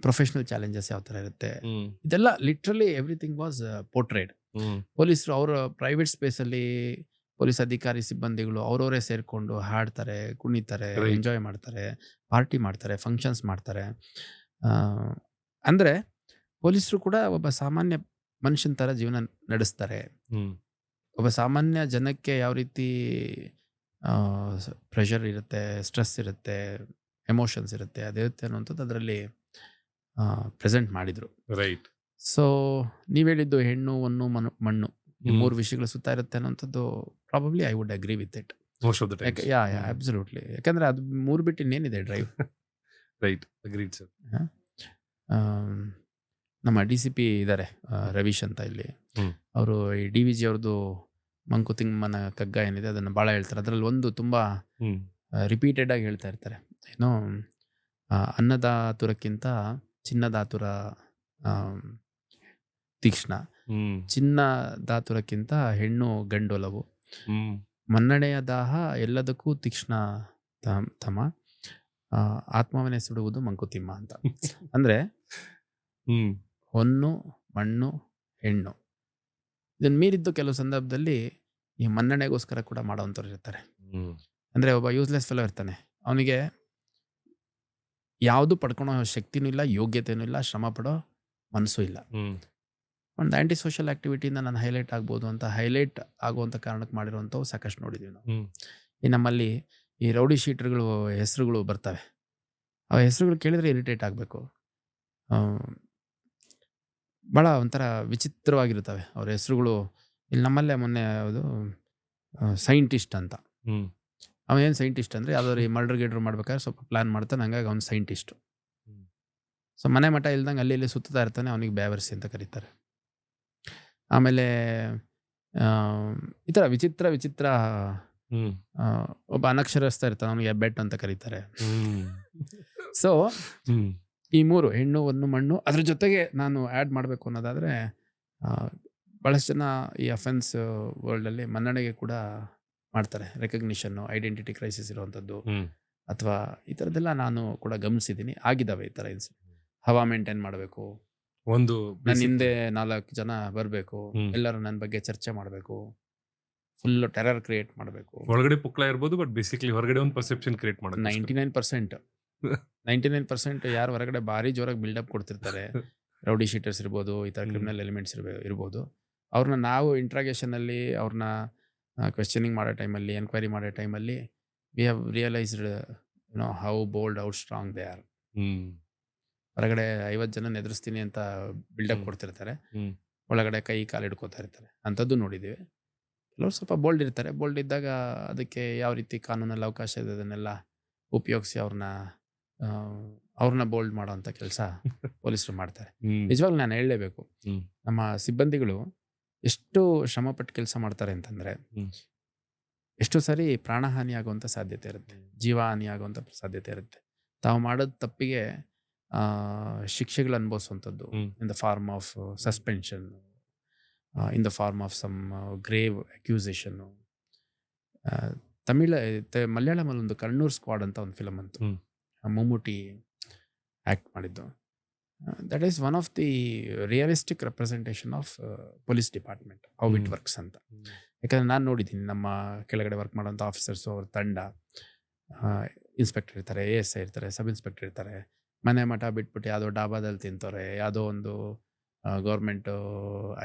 ಪ್ರೊಫೆಷನಲ್ ಚಾಲೆಂಜಸ್ ಯಾವ ಥರ ಇರುತ್ತೆ? ಇದೆಲ್ಲ ಲಿಟ್ರಲಿ ಎವ್ರಿಥಿಂಗ್ ವಾಸ್ ಪೋರ್ಟ್ರೇಡ್ ಪೊಲೀಸರು ಅವರ ಪ್ರೈವೇಟ್ ಸ್ಪೇಸಲ್ಲಿ ಪೊಲೀಸ್ ಅಧಿಕಾರಿ ಸಿಬ್ಬಂದಿಗಳು ಅವರವರೇ ಸೇರಿಕೊಂಡು ಹಾಡ್ತಾರೆ ಕುಣಿತಾರೆ ಎಂಜಾಯ್ ಮಾಡ್ತಾರೆ ಪಾರ್ಟಿ ಮಾಡ್ತಾರೆ ಫಂಕ್ಷನ್ಸ್ ಮಾಡ್ತಾರೆ. ಆ, ಅಂದ್ರೆ ಪೊಲೀಸರು ಕೂಡ ಒಬ್ಬ ಸಾಮಾನ್ಯ ಮನುಷ್ಯನ ತರ ಜೀವನ ನಡೆಸ್ತಾರೆ. ಹ್ಮ್. ಒಬ್ಬ ಸಾಮಾನ್ಯ ಜನಕ್ಕೆ ಯಾವ ರೀತಿ ಪ್ರೆಷರ್ ಇರುತ್ತೆ ಸ್ಟ್ರೆಸ್ ಇರುತ್ತೆ ಎಮೋಷನ್ಸ್ ಇರುತ್ತೆ ಅದಿರುತ್ತೆ ಅನ್ನುವಂಥದ್ದು ಅದರಲ್ಲಿ ಪ್ರೆಸೆಂಟ್ ಮಾಡಿದ್ರು. ರೈಟ್ ಸೊ ನೀವು ಹೇಳಿದ್ದು ಹೆಣ್ಣು ಮಣ್ಣು ಮನು ಮಣ್ಣು ಈ ಹ್ಮ್. ಮೂರು ವಿಷಯಗಳು ಸುತ್ತ ಇರುತ್ತೆ ಅನ್ನೋಂಥದ್ದು probably I would agree with it most of the time yeah yeah absolutely ಯಾಕಂದ್ರೆ ಅದು ಮೂರು ಬಿಟ್ಟು ಇನ್ನೇನಿದೆ ಡ್ರೈವ್ ರೈಟ್ ಅಗ್ರೀಡ್ ಸರ್ ನಮ್ಮ ಡಿ ಸಿ ಪಿ ಇದ್ದಾರೆ ರವೀಶ್ ಅಂತ ಇಲ್ಲಿ. ಅವರು ಈ ಡಿ ವಿ ಜಿ ಅವ್ರದ್ದು ಮಂಕುತಿಮ್ಮನ ಕಗ್ಗ ಏನಿದೆ ಅದನ್ನು ಭಾಳ ಹೇಳ್ತಾರೆ. ಅದರಲ್ಲಿ ಒಂದು ತುಂಬ ರಿಪೀಟೆಡ್ ಆಗಿ ಹೇಳ್ತಾ ಇರ್ತಾರೆ. ಏನು ಅನ್ನದಾತುರಕ್ಕಿಂತ ಚಿನ್ನದಾತುರ ತೀಕ್ಷ್ಣ. ಚಿನ್ನ ಚಿನ್ನದಾತುರಕ್ಕಿಂತ ಹೆಣ್ಣು ಗಂಡೊಲವು. ಮನ್ನಣೆಯ ದಾಹ ಎಲ್ಲದಕ್ಕೂ ತೀಕ್ಷ್ಣ ತಮ. ಆತ್ಮವನ್ನೇ ಸುಡುವುದು ಮಂಕುತಿಮ್ಮ ಅಂತ. ಅಂದ್ರೆ ಹೊನ್ನು ಮಣ್ಣು ಹೆಣ್ಣು. ಇದನ್ನ ಮೀರಿದ್ದು ಕೆಲವು ಸಂದರ್ಭದಲ್ಲಿ ಈ ಮನ್ನಣೆಗೋಸ್ಕರ ಕೂಡ ಮಾಡೋವಂಥವ್ರು ಇರ್ತಾರೆ. ಅಂದರೆ ಒಬ್ಬ ಯೂಸ್ಲೆಸ್ ಫೆಲೋ ಇರ್ತಾನೆ. ಅವನಿಗೆ ಯಾವುದು ಪಡ್ಕೊಳೋ ಶಕ್ತಿನೂ ಇಲ್ಲ ಯೋಗ್ಯತೆನೂ ಇಲ್ಲ ಶ್ರಮ ಪಡೋ ಮನಸ್ಸು ಇಲ್ಲ. ಒಂದು ಆ್ಯಂಟಿ ಸೋಷಿಯಲ್ ಆ್ಯಕ್ಟಿವಿಟಿಯಿಂದ ನಾನು ಹೈಲೈಟ್ ಆಗ್ಬೋದು ಅಂತ ಹೈಲೈಟ್ ಆಗುವಂಥ ಕಾರಣಕ್ಕೆ ಮಾಡಿರುವಂಥವು ಸಾಕಷ್ಟು ನೋಡಿದ್ದೀವಿ ನಾವು. ಈ ನಮ್ಮಲ್ಲಿ ಈ ರೌಡಿ ಶೀಟರ್ಗಳು ಹೆಸರುಗಳು ಬರ್ತವೆ. ಆ ಹೆಸರುಗಳು ಕೇಳಿದರೆ ಇರಿಟೇಟ್ ಆಗಬೇಕು. ಭಾಳ ಒಂಥರ ವಿಚಿತ್ರವಾಗಿರ್ತವೆ ಅವ್ರ ಹೆಸರುಗಳು. ಇಲ್ಲಿ ನಮ್ಮಲ್ಲೇ ಮೊನ್ನೆ ಯಾವುದು ಸೈಂಟಿಸ್ಟ್ ಅಂತ. ಹ್ಮ್. ಏನು ಸೈಂಟಿಸ್ಟ್ ಅಂದರೆ ಯಾವ್ದಾದ್ರು ಈ ಮರ್ಡರ್ ಗಿಡ್ರ್ ಮಾಡ್ಬೇಕಾದ್ರೆ ಸ್ವಲ್ಪ ಪ್ಲ್ಯಾನ್ ಮಾಡ್ತಾನೆ ಹಂಗಾಗಿ ಅವ್ನು ಸೈಂಟಿಸ್ಟು. ಸೊ ಮನೆ ಮಠ ಇಲ್ದಂಗೆ ಅಲ್ಲಿ ಇಲ್ಲಿ ಸುತ್ತಾ ಇರ್ತಾನೆ ಅವನಿಗೆ ಬ್ಯಾವರ್ಸಿ ಅಂತ ಕರೀತಾರೆ. ಆಮೇಲೆ ಈ ಥರ ವಿಚಿತ್ರ ವಿಚಿತ್ರ ಒಬ್ಬ ಅನಕ್ಷರಸ್ಥ ಇರ್ತಾನೆ ಅವನಿಗೆ ಬೆಟ್ ಅಂತ ಕರೀತಾರೆ. ಸೊ ಈ ಮೂರು ಹೆಣ್ಣು ಒಂದು ಮಣ್ಣು ಅದ್ರ ಜೊತೆಗೆ ನಾನು ಆ್ಯಡ್ ಮಾಡಬೇಕು ಅನ್ನೋದಾದರೆ ಭಾಳಷ್ಟು ಜನ ಈ ಅಫೆನ್ಸ್ ವರ್ಲ್ಡಲ್ಲಿ ಮನ್ನಣೆಗೆ ಕೂಡ ಮಾಡ್ತಾರೆ. ರೆಕಗ್ನಿಷನ್ನು ಐಡೆಂಟಿಟಿ ಕ್ರೈಸಿಸ್ ಇರುವಂಥದ್ದು. ಅಥವಾ ಈ ಥರದ್ದೆಲ್ಲ ನಾನು ಕೂಡ ಗಮನಿಸಿದ್ದೀನಿ. ಆಗಿದ್ದಾವೆ ಈ ಥರ ಇನ್ಸಿಡೆಂಟ್ ಹವಾ ಮೇಂಟೈನ್ ಮಾಡಬೇಕು. ಒಂದು ನನ್ನ ಹಿಂದೆ ನಾಲ್ಕು ಜನ ಬರಬೇಕು. ಎಲ್ಲರೂ ನನ್ನ ಬಗ್ಗೆ ಚರ್ಚೆ ಮಾಡಬೇಕು. ಫುಲ್ ಟೆರರ್ ಕ್ರಿಯೇಟ್ ಮಾಡಬೇಕು. ಒಳಗಡೆ ಪುಕ್ಲ ಇರ್ಬೋದು ಬಟ್ ಬೇಸಿಕ್ಲಿ ಹೊರಗಡೆ ಒಂದು ಪರ್ಸೆಪ್ಷನ್ ಕ್ರಿಯೇಟ್ ಮಾಡೋದು ninety nine percent ninety nine percent ಯಾರು ಹೊರಗಡೆ ಭಾರಿ ಜೋರಾಗಿ ಬಿಲ್ಡಪ್ ಕೊಡ್ತಿರ್ತಾರೆ. ರೌಡಿ ಶೀಟರ್ಸ್ ಇರ್ಬೋದು ಈ ಥರ. ಕ್ರಿಮಿನಲ್ ಎಲಿಮೆಂಟ್ಸ್ ಇರ್ಬೋ ಇರ್ಬೋದು. ಅವ್ರನ್ನ ನಾವು ಇಂಟ್ರಾಗೇಷನಲ್ಲಿ ಅವ್ರನ್ನ ಕ್ವೆಶ್ಚನಿಂಗ್ ಮಾಡೋ ಟೈಮಲ್ಲಿ ಎನ್ಕ್ವೈರಿ ಮಾಡೋ ಟೈಮಲ್ಲಿ we have realised no how bold out strong they are ಹೊರಗಡೆ ಐವತ್ತು ಜನ ಎದುರಿಸ್ತೀನಿ ಅಂತ ಬಿಲ್ಡಪ್. ಕೊಡ್ತಿರ್ತಾರೆ. ಒಳಗಡೆ ಕೈ ಕಾಲು ಹಿಡ್ಕೋತಾ ಇರ್ತಾರೆ. ಅಂಥದ್ದು ನೋಡಿದ್ದೀವಿ. ಕೆಲವರು ಸ್ವಲ್ಪ ಬೋಲ್ಡ್ ಇರ್ತಾರೆ. ಬೋಲ್ಡ್ ಇದ್ದಾಗ ಅದಕ್ಕೆ ಯಾವ ರೀತಿ ಕಾನೂನಲ್ಲಿ ಅವಕಾಶ ಇದೆ ಅದನ್ನೆಲ್ಲ ಉಪಯೋಗಿಸಿ ಅವ್ರನ್ನ ಅವ್ರನ್ನ ಬೋಲ್ಡ್ ಮಾಡೋವಂಥ ಕೆಲಸ ಪೊಲೀಸರು ಮಾಡ್ತಾರೆ. ನಿಜವಾಗ್ಲೂ ನಾನು ಹೇಳಲೇಬೇಕು. ನಮ್ಮ ಸಿಬ್ಬಂದಿಗಳು ಎಷ್ಟು ಶ್ರಮಪಟ್ಟು ಕೆಲಸ ಮಾಡ್ತಾರೆ ಅಂತಂದ್ರೆ ಎಷ್ಟು ಸಾರಿ ಪ್ರಾಣಹಾನಿ ಆಗುವಂಥ ಸಾಧ್ಯತೆ ಇರುತ್ತೆ. ಜೀವ ಹಾನಿ ಆಗುವಂಥ ಸಾಧ್ಯತೆ ಇರುತ್ತೆ. ತಾವು ಮಾಡೋದ್ ತಪ್ಪಿಗೆ ಆ, ಶಿಕ್ಷೆಗಳು ಅನುಭವಿಸುವಂಥದ್ದು in the form of suspension in the form of some grave ಅಕ್ಯೂಸೇಷನ್ನು ತಮಿಳ ತ- ಮಲಯಾಳಮಲ್ಲಿ ಒಂದು ಕಣ್ಣೂರ್ ಸ್ಕ್ವಾಡ್ ಅಂತ ಒಂದು ಫಿಲಮ್ ಅಂತು. ಮಮ್ಮೂಟಿ ಆ್ಯಕ್ಟ್ ಮಾಡಿದ್ದು. That is one of the realistic representation of police department how it works ಅಂತ. ಯಾಕಂದರೆ ನಾನು ನೋಡಿದ್ದೀನಿ ನಮ್ಮ ಕೆಳಗಡೆ ವರ್ಕ್ ಮಾಡೋಂಥ ಆಫೀಸರ್ಸು ಅವ್ರ ತಂಡ ಇನ್ಸ್ಪೆಕ್ಟರ್ ಇರ್ತಾರೆ ಎ ಎಸ್ ಐ ಇರ್ತಾರೆ ಸಬ್ ಇನ್ಸ್ಪೆಕ್ಟರ್ ಇರ್ತಾರೆ. ಮನೆ ಮಠ ಬಿಟ್ಬಿಟ್ಟು ಯಾವುದೋ ಡಾಬಾದಲ್ಲಿ ತಿಂತವ್ರೆ ಯಾವುದೋ ಒಂದು ಗೌರ್ಮೆಂಟ್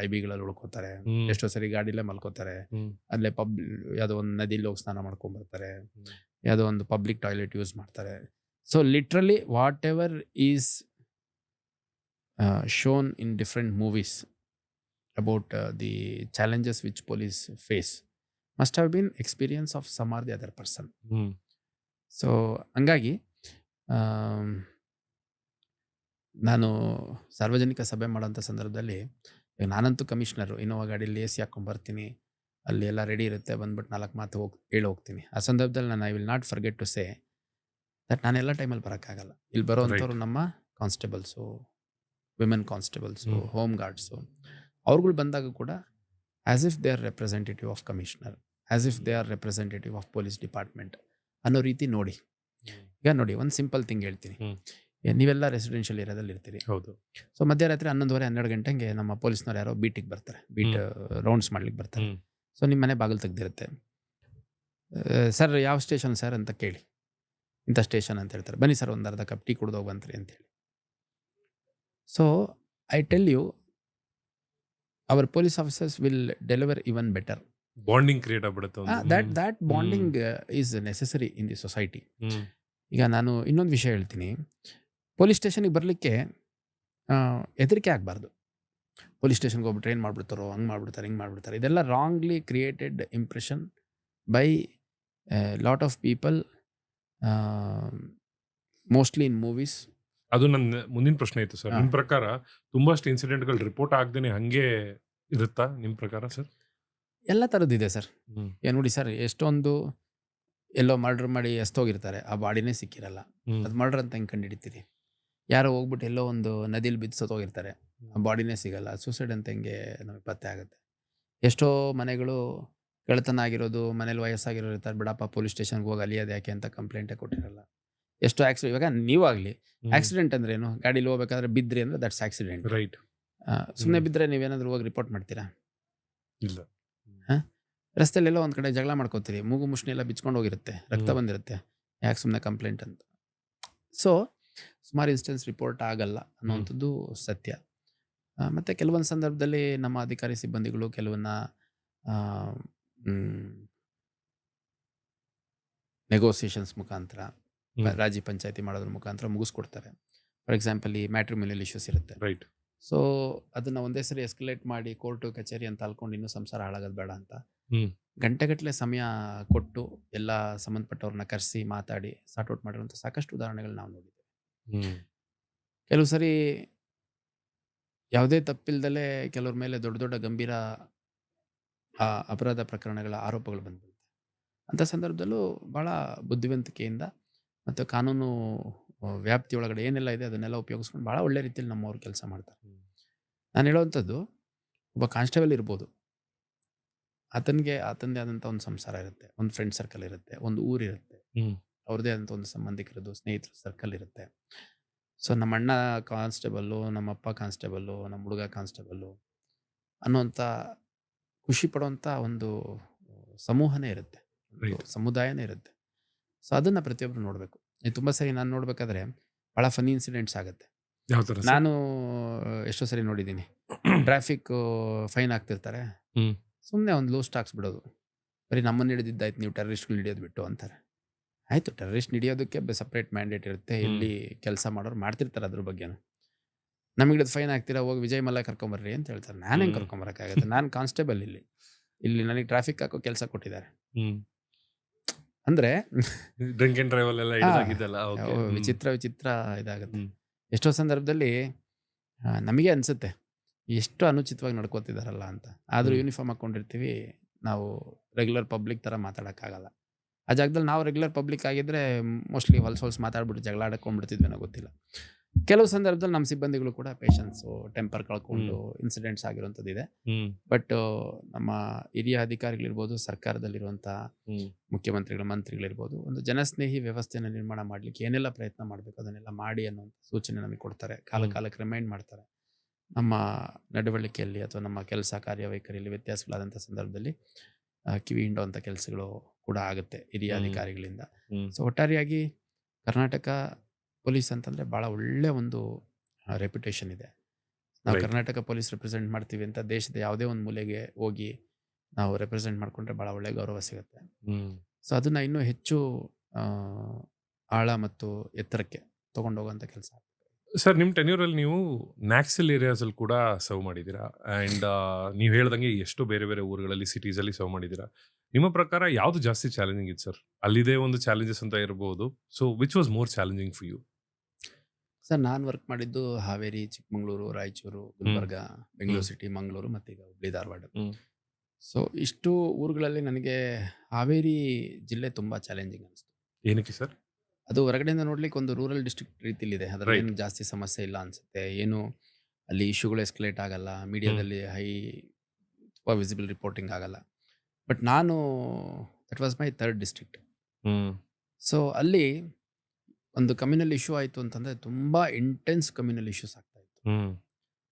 ಐ ಬಿಗಳಲ್ಲಿ ಉಳ್ಕೋತಾರೆ. ಎಷ್ಟೋ ಸರಿ ಗಾಡಿಲೇ ಮಲ್ಕೋತಾರೆ. ಅಲ್ಲೇ ಪಬ್ ಯಾವುದೋ ಒಂದು ನದಿಲಿ ಹೋಗಿ ಸ್ನಾನ ಮಾಡ್ಕೊಂಡ್ ಬರ್ತಾರೆ ಯಾವುದೋ ಒಂದು ಪಬ್ಲಿಕ್ ಟಾಯ್ಲೆಟ್ ಯೂಸ್ ಮಾಡ್ತಾರೆ so literally whatever is shown in different movies about the challenges which police face must have been experience of some or the other person. So ಹಂಗಾಗಿ ನಾನು ಸಾರ್ವಜನಿಕ ಸಭೆ ಮಾಡೋಂಥ ಸಂದರ್ಭದಲ್ಲಿ ಈಗ ನಾನಂತೂ ಕಮಿಷನರು ಇನ್ನೋವಾ ಗಾಡೀಲಿ ಎ ಸಿ ಹಾಕೊಂಡ್ಬರ್ತೀನಿ ಅಲ್ಲಿ ಎಲ್ಲ ರೆಡಿ ಇರುತ್ತೆ ಬಂದ್ಬಿಟ್ಟು ನಾಲ್ಕು ಮಾತು ಹೋಗಿ ಹೇಳಿ ಹೋಗ್ತೀನಿ. ಆ ಸಂದರ್ಭದಲ್ಲಿ ನಾನು I will not forget to say that ನಾನು ಎಲ್ಲ ಟೈಮಲ್ಲಿ ಬರೋಕ್ಕಾಗಲ್ಲ. ಇಲ್ಲಿ ಬರೋವಂಥವ್ರು ನಮ್ಮ constables women constables hmm. Guards ಅವ್ರುಗಳು ಬಂದಾಗ ಕೂಡ as if they are representative of commissioner as if they are representative of police department ಅನ್ನೋ ರೀತಿ ನೋಡಿ. ಈಗ ನೋಡಿ ಒಂದು ಸಿಂಪಲ್ ಥಿಂಗ್ ಹೇಳ್ತೀನಿ. ನೀವೆಲ್ಲ ರೆಸಿಡೆನ್ಷಿಯಲ್ ಏರಿಯಾದಲ್ಲಿ ಇರ್ತೀರಿ. ಹೌದು. ಸೊ ಮಧ್ಯರಾತ್ರಿ ಹನ್ನೊಂದುವರೆ ಹನ್ನೆರಡು ಗಂಟೆಗೆ ನಮ್ಮ ಪೊಲೀಸ್ನವ್ರು ಯಾರೋ ಬೀಟಿಗೆ ಬರ್ತಾರೆ. ಬೀಟ್ ರೌಂಡ್ಸ್ ಮಾಡ್ಲಿಕ್ಕೆ ಬರ್ತಾರೆ. ಸೊ ನಿಮ್ಮ ಮನೆ ಬಾಗಿಲು ತೆಗ್ದಿರುತ್ತೆ. ಸರ್ ಯಾವ ಸ್ಟೇಷನ್ ಸರ್ ಅಂತ ಕೇಳಿ. ಇಂಥ ಸ್ಟೇಷನ್ ಅಂತ ಹೇಳ್ತಾರೆ. ಬನ್ನಿ ಸರ್ ಒಂದು ಅರ್ಧ ಕಪ್ ಟೀ ಕುಡ್ದು ಹೋಗ್ಬಂತ್ರಿ ಅಂತೇಳಿ so I tell you our police officers will deliver even better bonding create ಆಗ್ಬಿಡುತ್ತೆ ಹ್ಮ್. That bonding is necessary in the society ಈಗ ನಾನು ಇನ್ನೊಂದು ವಿಷಯ ಹೇಳ್ತೀನಿ. ಪೊಲೀಸ್ ಸ್ಟೇಷನಿಗೆ ಬರಲಿಕ್ಕೆ ಹೆದರಿಕೆ ಆಗಬಾರ್ದು. ಪೊಲೀಸ್ ಸ್ಟೇಷನ್ಗೆ ಹೋಗ್ಬಿಟ್ರೆ ಟ್ರೈನ್ ಮಾಡಿಬಿಡ್ತಾರೋ ಹಂಗೆ ಮಾಡಿಬಿಡ್ತಾರೆ ಹಿಂಗೆ ಮಾಡಿಬಿಡ್ತಾರೆ. ಇದೆಲ್ಲ wrongly created impression by lot of people mostly in movies ಅದು ನನ್ನ ಮುಂದಿನ ಪ್ರಶ್ನೆ ಇತ್ತು ಸರ್. ನಿಮ್ಮ ನಿಮ್ ಪ್ರಕಾರ ತುಂಬಷ್ಟು ಇನ್ಸಿಡೆಂಟ್ಗಳು ರಿಪೋರ್ಟ್ ಆಗದೇ ಹಂಗೆ ಇರುತ್ತಾ ನಿಮ್ಮ ಪ್ರಕಾರ ಸರ್? ಎಲ್ಲ ಥರದ್ದಿದೆ ಸರ್. ಏನು ನೋಡಿ ಸರ್ ಎಷ್ಟೊಂದು ಎಲ್ಲೋ ಮರ್ಡರ್ ಮಾಡಿ ಎಸ್ತೋಗಿರ್ತಾರೆ ಆ ಬಾಡಿನೇ ಸಿಕ್ಕಿರಲ್ಲ. ಅದು ಮರ್ಡರ್ ಅಂತ ಹೆಂಗೆ ಕಂಡಿಡಿತೀರಿ ಯಾರೋ ಹೋಗ್ಬಿಟ್ಟು ಎಲ್ಲೋ ಒಂದು ನದಿಲಿ ಬಿದ್ದು ಸತ್ತೋಗಿರ್ತಾರೆ. ಬಾಡಿನೇ ಸಿಗಲ್ಲ. ಸೂಸೈಡ್ ಅಂತ ಹೆಂಗೆ ನಮಗೆ ಪತ್ತೆ ಆಗುತ್ತೆ. ಎಷ್ಟೋ ಮನೆಗಳು ಕಳ್ತನ ಆಗಿರೋದು ಮನೇಲಿ ವಯಸ್ಸಾಗಿರೋರು ಇರ್ತಾರೆ. ಬಿಡಪ್ಪ ಪೊಲೀಸ್ ಸ್ಟೇಷನ್ಗೆ ಹೋಗಿ ಅಲಿಯೋದು ಯಾಕೆ? ಅಂತ ಕಂಪ್ಲೇಂಟೇ ಕೊಟ್ಟಿರಲ್ಲ. ಎಷ್ಟೋ ಆಕ್ಸಿಡೆಂಟ್ ಇವಾಗ ನೀವಾಗಲಿ ಆಕ್ಸಿಡೆಂಟ್ ಅಂದ್ರೆ ಏನು? ಗಾಡಿಲಿ ಹೋಗ್ಬೇಕಾದ್ರೆ ಬಿದ್ರಿ ಅಂದ್ರೆ ದಟ್ಸ್ ಆಕ್ಸಿಡೆಂಟ್ ರೈಟ್ ಸುಮ್ಮನೆ. ಬಿದ್ದರೆ ನೀವೇನಾದರೂ ಹೋಗಿ ರಿಪೋರ್ಟ್ ಮಾಡ್ತೀರಾ? ಇಲ್ಲ. ರಸ್ತೆಲೆಲ್ಲ ಒಂದು ಕಡೆ ಜಗಳ ಮಾಡ್ಕೋತೀರಿ. ಮೂಗು ಮುಷ್ಣೆಲ್ಲ ಬಿಚ್ಕೊಂಡು ಹೋಗಿರುತ್ತೆ. ರಕ್ತ ಬಂದಿರುತ್ತೆ. ಯಾಕೆ ಸುಮ್ಮನೆ ಕಂಪ್ಲೇಂಟ್ ಅಂತ? ಸೊ ಸುಮಾರು ಇನ್ಸ್ಟೆನ್ಸ್ ರಿಪೋರ್ಟ್ ಆಗಲ್ಲ ಅನ್ನೋವಂಥದ್ದು ಸತ್ಯ. ಮತ್ತು ಕೆಲವೊಂದು ಸಂದರ್ಭದಲ್ಲಿ ನಮ್ಮ ಅಧಿಕಾರಿ ಸಿಬ್ಬಂದಿಗಳು ಕೆಲವನ್ನ ನೆಗೋಸಿಯೇಷನ್ಸ್ ಮುಖಾಂತರ ರಾಜ್ಯ ರಾಜಿ ಪಂಚಾಯತಿ ಮಾಡೋದ್ರ ಮುಖಾಂತರ ಮುಗಿಸ್ಕೊಡ್ತಾರೆ. ಫಾರ್ ಎಕ್ಸಾಂಪಲ್ ಈ ಮ್ಯಾಟ್ರಿಮಿಲಿಯಲ್ ಇಶ್ಯೂಸ್ ಇರುತ್ತೆ. ರೈಟ್ ಸೊ ಅದನ್ನ ಒಂದೇ ಸರಿ ಎಸ್ಕಲೇಟ್ ಮಾಡಿ ಕೋರ್ಟ್ ಕಚೇರಿ ಅಂತ ಅಲ್ಕೊಂಡು ಇನ್ನೂ ಸಂಸಾರ ಹಾಳಾಗೋದು ಬೇಡ ಅಂತ. ಗಂಟೆಗಟ್ಟಲೆ ಸಮಯ ಕೊಟ್ಟು ಎಲ್ಲ ಸಂಬಂಧಪಟ್ಟವ್ರನ್ನ ಕರೆಸಿ ಮಾತಾಡಿ ಸಾರ್ಟ್ ಔಟ್ ಮಾಡಿರುವಂಥ ಸಾಕಷ್ಟು ಉದಾಹರಣೆಗಳು ನಾವು ನೋಡಿದ್ದೇವೆ. ಕೆಲವು ಸರಿ ಯಾವುದೇ ತಪ್ಪಿಲ್ದಲೇ ಕೆಲವ್ರ ಮೇಲೆ ದೊಡ್ಡ ದೊಡ್ಡ ಗಂಭೀರ ಆ, ಅಪರಾಧ ಪ್ರಕರಣಗಳ ಆರೋಪಗಳು ಬಂದ್ಬಿಡುತ್ತೆ. ಅಂಥ ಸಂದರ್ಭದಲ್ಲೂ ಭಾಳ ಬುದ್ಧಿವಂತಿಕೆಯಿಂದ ಮತ್ತು ಕಾನೂನು ವ್ಯಾಪ್ತಿಯೊಳಗಡೆ ಏನೆಲ್ಲ ಇದೆ ಅದನ್ನೆಲ್ಲ ಉಪಯೋಗಿಸ್ಕೊಂಡು ಭಾಳ ಒಳ್ಳೆ ರೀತಿಯಲ್ಲಿ ನಮ್ಮವ್ರು ಕೆಲಸ ಮಾಡ್ತಾರೆ. ನಾನು ಹೇಳುವಂಥದ್ದು ಒಬ್ಬ ಕಾನ್ಸ್ಟೇಬಲ್ ಇರ್ಬೋದು. ಆತನಿಗೆ ಆತನದೇ ಆದಂಥ ಒಂದು ಸಂಸಾರ ಇರುತ್ತೆ ಒಂದು ಫ್ರೆಂಡ್ ಸರ್ಕಲ್ ಇರುತ್ತೆ ಒಂದು ಊರಿರುತ್ತೆ. ಅವ್ರದ್ದೇ ಆದಂಥ ಒಂದು ಸಂಬಂಧಿಕರದ್ದು ಸ್ನೇಹಿತರ ಸರ್ಕಲ್ ಇರುತ್ತೆ. ಸೊ ನಮ್ಮ ಅಣ್ಣ ಕಾನ್ಸ್ಟೇಬಲ್ಲು ನಮ್ಮಪ್ಪ ಕಾನ್ಸ್ಟೇಬಲ್ಲು ನಮ್ಮ ಹುಡುಗ ಕಾನ್ಸ್ಟೇಬಲ್ಲು ಅನ್ನೋಂಥ ಖುಷಿ ಪಡುವಂಥ ಒಂದು ಸಮೂಹನೇ ಇರುತ್ತೆ. ಸಮುದಾಯನೇ ಇರುತ್ತೆ. ಸೊ ಅದನ್ನು ಪ್ರತಿಯೊಬ್ಬರು ನೋಡಬೇಕು. ತುಂಬ ಸರಿ ನಾನು ನೋಡಬೇಕಾದ್ರೆ ಭಾಳ ಫನಿ ಇನ್ಸಿಡೆಂಟ್ಸ್ ಆಗುತ್ತೆ. ನಾನು ಎಷ್ಟೋ ಸರಿ ನೋಡಿದ್ದೀನಿ. ಟ್ರಾಫಿಕ್ ಫೈನ್ ಹಾಕ್ತಿರ್ತಾರೆ. ಸುಮ್ಮನೆ ಒಂದು ಲೂಸ್ಟ್ ಹಾಕ್ಸ್ಬಿಡೋದು ಬರೀ ನಮ್ಮನ್ನು ಹಿಡಿದಿದ್ದಾಯ್ತು ನೀವು ಟೆರರಿಸ್ಟ್ಗಳು ಹಿಡಿಯೋದು ಬಿಟ್ಟು ಅಂತಾರೆ. ಆಯಿತು ಟೆರರಿಸ್ಟ್ ಹಿಡಿಯೋದಕ್ಕೆ ಸಪ್ರೇಟ್ ಮ್ಯಾಂಡೇಟ್ ಇರುತ್ತೆ. ಇಲ್ಲಿ ಕೆಲಸ ಮಾಡೋರು ಮಾಡ್ತಿರ್ತಾರೆ ಅದ್ರ ಬಗ್ಗೆ ನಮಗೆ ಹಿಡಿದು ಫೈನ್ ಆಗ್ತೀರಾ? ಹೋಗಿ ವಿಜಯ್ ಮಲ್ಲ ಕರ್ಕೊಂಬರ್ರಿ ಅಂತ ಹೇಳ್ತಾರೆ. ನಾನು ಹೆಂಗೆ. ಕರ್ಕೊಂಬರಕ್ಕಾಗತ್ತೆ ನಾನು ಕಾನ್ಸ್ಟೇಬಲ್ ಇಲ್ಲಿ. ಇಲ್ಲಿ ನನಗೆ ಟ್ರಾಫಿಕ್ ಹಾಕೋ ಕೆಲಸ ಕೊಟ್ಟಿದ್ದಾರೆ. ಅಂದ್ರೆ ಡ್ರಿಂಕ್ ಅಂಡ್ ಡ್ರೈವ್ ಎಲ್ಲ ವಿಚಿತ್ರ ವಿಚಿತ್ರ ಇದಾಗುತ್ತೆ. ಎಷ್ಟೋ ಸಂದರ್ಭದಲ್ಲಿ ನಮಗೆ ಅನ್ಸುತ್ತೆ ಎಷ್ಟು ಅನುಚಿತವಾಗಿ ನಡ್ಕೋತಿದಾರಲ್ಲ ಅಂತ. ಆದರೂ. ಯೂನಿಫಾರ್ಮ್ ಹಾಕೊಂಡಿರ್ತೀವಿ ನಾವು ರೆಗ್ಯುಲರ್ ಪಬ್ಲಿಕ್ ಥರ ಮಾತಾಡೋಕ್ಕಾಗಲ್ಲ. ಆ ಜಾಗದಲ್ಲಿ ನಾವು ರೆಗ್ಯುಲರ್ ಪಬ್ಲಿಕ್ ಆಗಿದ್ರೆ ಮೋಸ್ಟ್ಲಿ ಹೊಲ್ಸ್ ಹೊಲ್ಸ್ ಮಾತಾಡ್ಬಿಟ್ಟು ಜಗಳ ಆಡಕೊಂಡ್ಬಿಡ್ತಿದ್ವಿ ಅನ್ನೋ ಗೊತ್ತಿಲ್ಲ. ಕೆಲವು ಸಂದರ್ಭದಲ್ಲಿ ನಮ್ಮ ಸಿಬ್ಬಂದಿಗಳು ಕೂಡ ಪೇಷನ್ಸು ಟೆಂಪರ್ ಕಳ್ಕೊಂಡು ಇನ್ಸಿಡೆಂಟ್ಸ್ ಆಗಿರುವಂಥದ್ದು ಇದೆ. ಬಟ್ ನಮ್ಮ ಹಿರಿಯ ಅಧಿಕಾರಿಗಳಿರ್ಬೋದು ಸರ್ಕಾರದಲ್ಲಿರುವಂಥ ಮುಖ್ಯಮಂತ್ರಿಗಳು ಮಂತ್ರಿಗಳಿರ್ಬೋದು ಒಂದು ಜನಸ್ನೇಹಿ ವ್ಯವಸ್ಥೆಯನ್ನು ನಿರ್ಮಾಣ ಮಾಡಲಿಕ್ಕೆ ಏನೆಲ್ಲ ಪ್ರಯತ್ನ ಮಾಡಬೇಕು ಅದನ್ನೆಲ್ಲ ಮಾಡಿ ಅನ್ನೋ ಸೂಚನೆ ನಮಗೆ ಕೊಡ್ತಾರೆ. ಕಾಲ. ಕಾಲಕ್ಕೆ ರಿಮೈಂಡ್ ಮಾಡ್ತಾರೆ. ನಮ್ಮ ನಡವಳಿಕೆಯಲ್ಲಿ ಅಥವಾ ನಮ್ಮ ಕೆಲಸ ಕಾರ್ಯವೈಖರಿಯಲ್ಲಿ ವ್ಯತ್ಯಾಸಗಳಾದಂಥ ಸಂದರ್ಭದಲ್ಲಿ ಕಿವಿ ಹಿಂಡೋ ಅಂಥ ಕೆಲಸಗಳು ಕೂಡ ಆಗುತ್ತೆ ಹಿರಿಯ ಅಧಿಕಾರಿಗಳಿಂದ. ಸೊ ಒಟ್ಟಾರೆಯಾಗಿ ಕರ್ನಾಟಕ ಪೊಲೀಸ್ ಅಂತಂದ್ರೆ ಬಹಳ ಒಳ್ಳೆ ಒಂದು ರೆಪ್ಯುಟೇಷನ್ ಇದೆ. ನಾವು ಕರ್ನಾಟಕ ಪೊಲೀಸ್ ರೆಪ್ರೆಸೆಂಟ್ ಮಾಡ್ತೀವಿ ಅಂತ ದೇಶದ ಯಾವುದೇ ಒಂದು ಮೂಲೆಗೆ ಹೋಗಿ ನಾವು ರೆಪ್ರೆಸೆಂಟ್ ಮಾಡ್ಕೊಂಡ್ರೆ ಬಹಳ ಒಳ್ಳೆ ಗೌರವ ಸಿಗುತ್ತೆ. ಸೊ ಅದನ್ನ ಇನ್ನೂ ಹೆಚ್ಚು ಆಳ ಮತ್ತು ಎತ್ತರಕ್ಕೆ ತಗೊಂಡೋಗುವಂಥ ಕೆಲಸ. ಸರ್ ನಿಮ್ಮ ಟೆನ್ಯೂರಲ್ಲಿ ನೀವು ನ್ಯಾಕ್ಸಲ್ ಏರಿಯಾಸಲ್ಲಿ ಕೂಡ ಸರ್ವ್ ಮಾಡಿದ್ದೀರಾ? ಆ್ಯಂಡ್ ನೀವು ಹೇಳ್ದಂಗೆ ಎಷ್ಟು ಬೇರೆ ಬೇರೆ ಊರುಗಳಲ್ಲಿ ಸಿಟೀಸ್ ಅಲ್ಲಿ ಸರ್ವ್ ಮಾಡಿದ್ದೀರಾ? ನಿಮ್ಮ ಪ್ರಕಾರ ಯಾವುದು ಜಾಸ್ತಿ ಚಾಲೆಂಜಿಂಗ್ ಇತ್ತು ಸರ್? ಅಲ್ಲಿದೆ ಒಂದು ಚಾಲೆಂಜಸ್ ಅಂತ ಇರ್ಬೋದು. So which was more challenging for you sir ನಾನು ವರ್ಕ್ ಮಾಡಿದ್ದು ಹಾವೇರಿ ಚಿಕ್ಕಮಗಳೂರು ರಾಯಚೂರು ಗುಲ್ಬರ್ಗ ಬೆಂಗಳೂರು ಸಿಟಿ ಮಂಗಳೂರು ಮತ್ತು ಈಗ ಹುಬ್ಳಿ ಧಾರವಾಡ. ಸೊ ಇಷ್ಟು ಊರುಗಳಲ್ಲಿ ನನಗೆ ಹಾವೇರಿ ಜಿಲ್ಲೆ ತುಂಬ ಚಾಲೆಂಜಿಂಗ್ ಅನಿಸ್ತು. ಏನಕ್ಕೆ ಸರ್? ಅದು ಹೊರಗಡೆಯಿಂದ ನೋಡ್ಲಿಕ್ಕೆ ಒಂದು ರೂರಲ್ ಡಿಸ್ಟ್ರಿಕ್ಟ್ ರೀತಿಲಿದೆ. ಅದರಲ್ಲಿ ಏನು ಜಾಸ್ತಿ ಸಮಸ್ಯೆ ಇಲ್ಲ ಅನ್ಸುತ್ತೆ. ಏನು ಅಲ್ಲಿ ಇಶ್ಯೂಗಳು ಎಸ್ಕಲೇಟ್ ಆಗಲ್ಲ. ಮೀಡಿಯಾದಲ್ಲಿ ಹೈ ತುಂಬ ವಿಸಿಬಲ್ ರಿಪೋರ್ಟಿಂಗ್ ಆಗಲ್ಲ. ಬಟ್ ನಾನು that was my third district. Hmm. So ಅಲ್ಲಿ ಒಂದು ಕಮ್ಯುನಲ್ ಇಶ್ಯೂ ಆಯಿತು ಅಂತಂದ್ರೆ ತುಂಬಾ ಇಂಟೆನ್ಸ್ ಕಮ್ಯುನಲ್ ಇಶ್ಯೂಸ್ ಆಗ್ತಾ ಇತ್ತು. ಹ್ಮ್.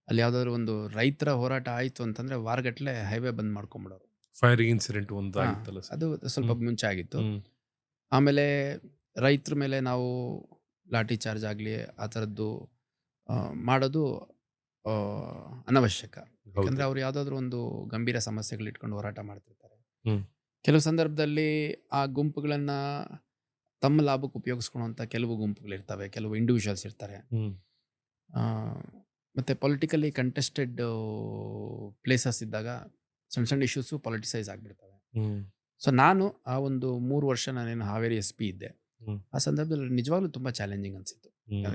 ಅಲ್ಲಿ ಯಾವ್ದಾದ್ರು ಒಂದು ರೈತರ ಹೋರಾಟ ಆಯಿತು ಅಂತಂದ್ರೆ ವಾರಗಟ್ಟಲೆ ಹೈವೇ ಬಂದ್ ಮಾಡ್ಕೊಂಡ್ಬಿಡೋರು ಫೈರಿಂಗ್ ಇನ್ಸಿಡೆಂಟ್ ಒಂದು ಹಾ, ಆಗಿತ್ತಲ್ಲ ಸರ್. ಅದು ಸ್ವಲ್ಪ ಹ್ಮ್. ಮುಂಚೆ ಆಗಿತ್ತು. ಹ್ಮ್. ಆಮೇಲೆ ರೈತರ ಮೇಲೆ ನಾವು ಲಾಠಿ ಚಾರ್ಜ್ ಆಗಲಿ ಆ ಥರದ್ದು ಮಾಡೋದು ಅನವಶ್ಯಕ. ಯಾಕಂದ್ರೆ ಅವ್ರು ಯಾವುದಾದ್ರೂ ಒಂದು ಗಂಭೀರ ಸಮಸ್ಯೆಗಳು ಇಟ್ಕೊಂಡು ಹೋರಾಟ ಮಾಡ್ತಿರ್ತಾರೆ. ಕೆಲವು ಸಂದರ್ಭದಲ್ಲಿ ಆ ಗುಂಪುಗಳನ್ನು ತಮ್ಮ ಲಾಭಕ್ಕೆ ಉಪಯೋಗಿಸ್ಕೊಳ್ಳುವಂಥ ಕೆಲವು ಗುಂಪುಗಳಿರ್ತವೆ ಕೆಲವು ಇಂಡಿವಿಜುವಲ್ಸ್ ಇರ್ತಾರೆ. ಮತ್ತೆ ಪೊಲಿಟಿಕಲಿ ಕಂಟೆಸ್ಟೆಡ್ ಪ್ಲೇಸಸ್ ಇದ್ದಾಗ ಸಣ್ಣ ಸಣ್ಣ ಇಶ್ಯೂಸು ಪೊಲಿಟಿಸೈಸ್ ಆಗಿಬಿಡ್ತವೆ. ಸೊ ನಾನು ಆ ಒಂದು ಮೂರು ವರ್ಷ ನಾನೇನು ಹಾವೇರಿ ಎಸ್ ಪಿ ಇದ್ದೆ. ಆ ಸಂದರ್ಭದಲ್ಲಿ ನಿಜವಾಗ್ಲೂ ತುಂಬಾ ಚಾಲೆಂಜಿಂಗ್ ಅನ್ಸಿತ್ತು.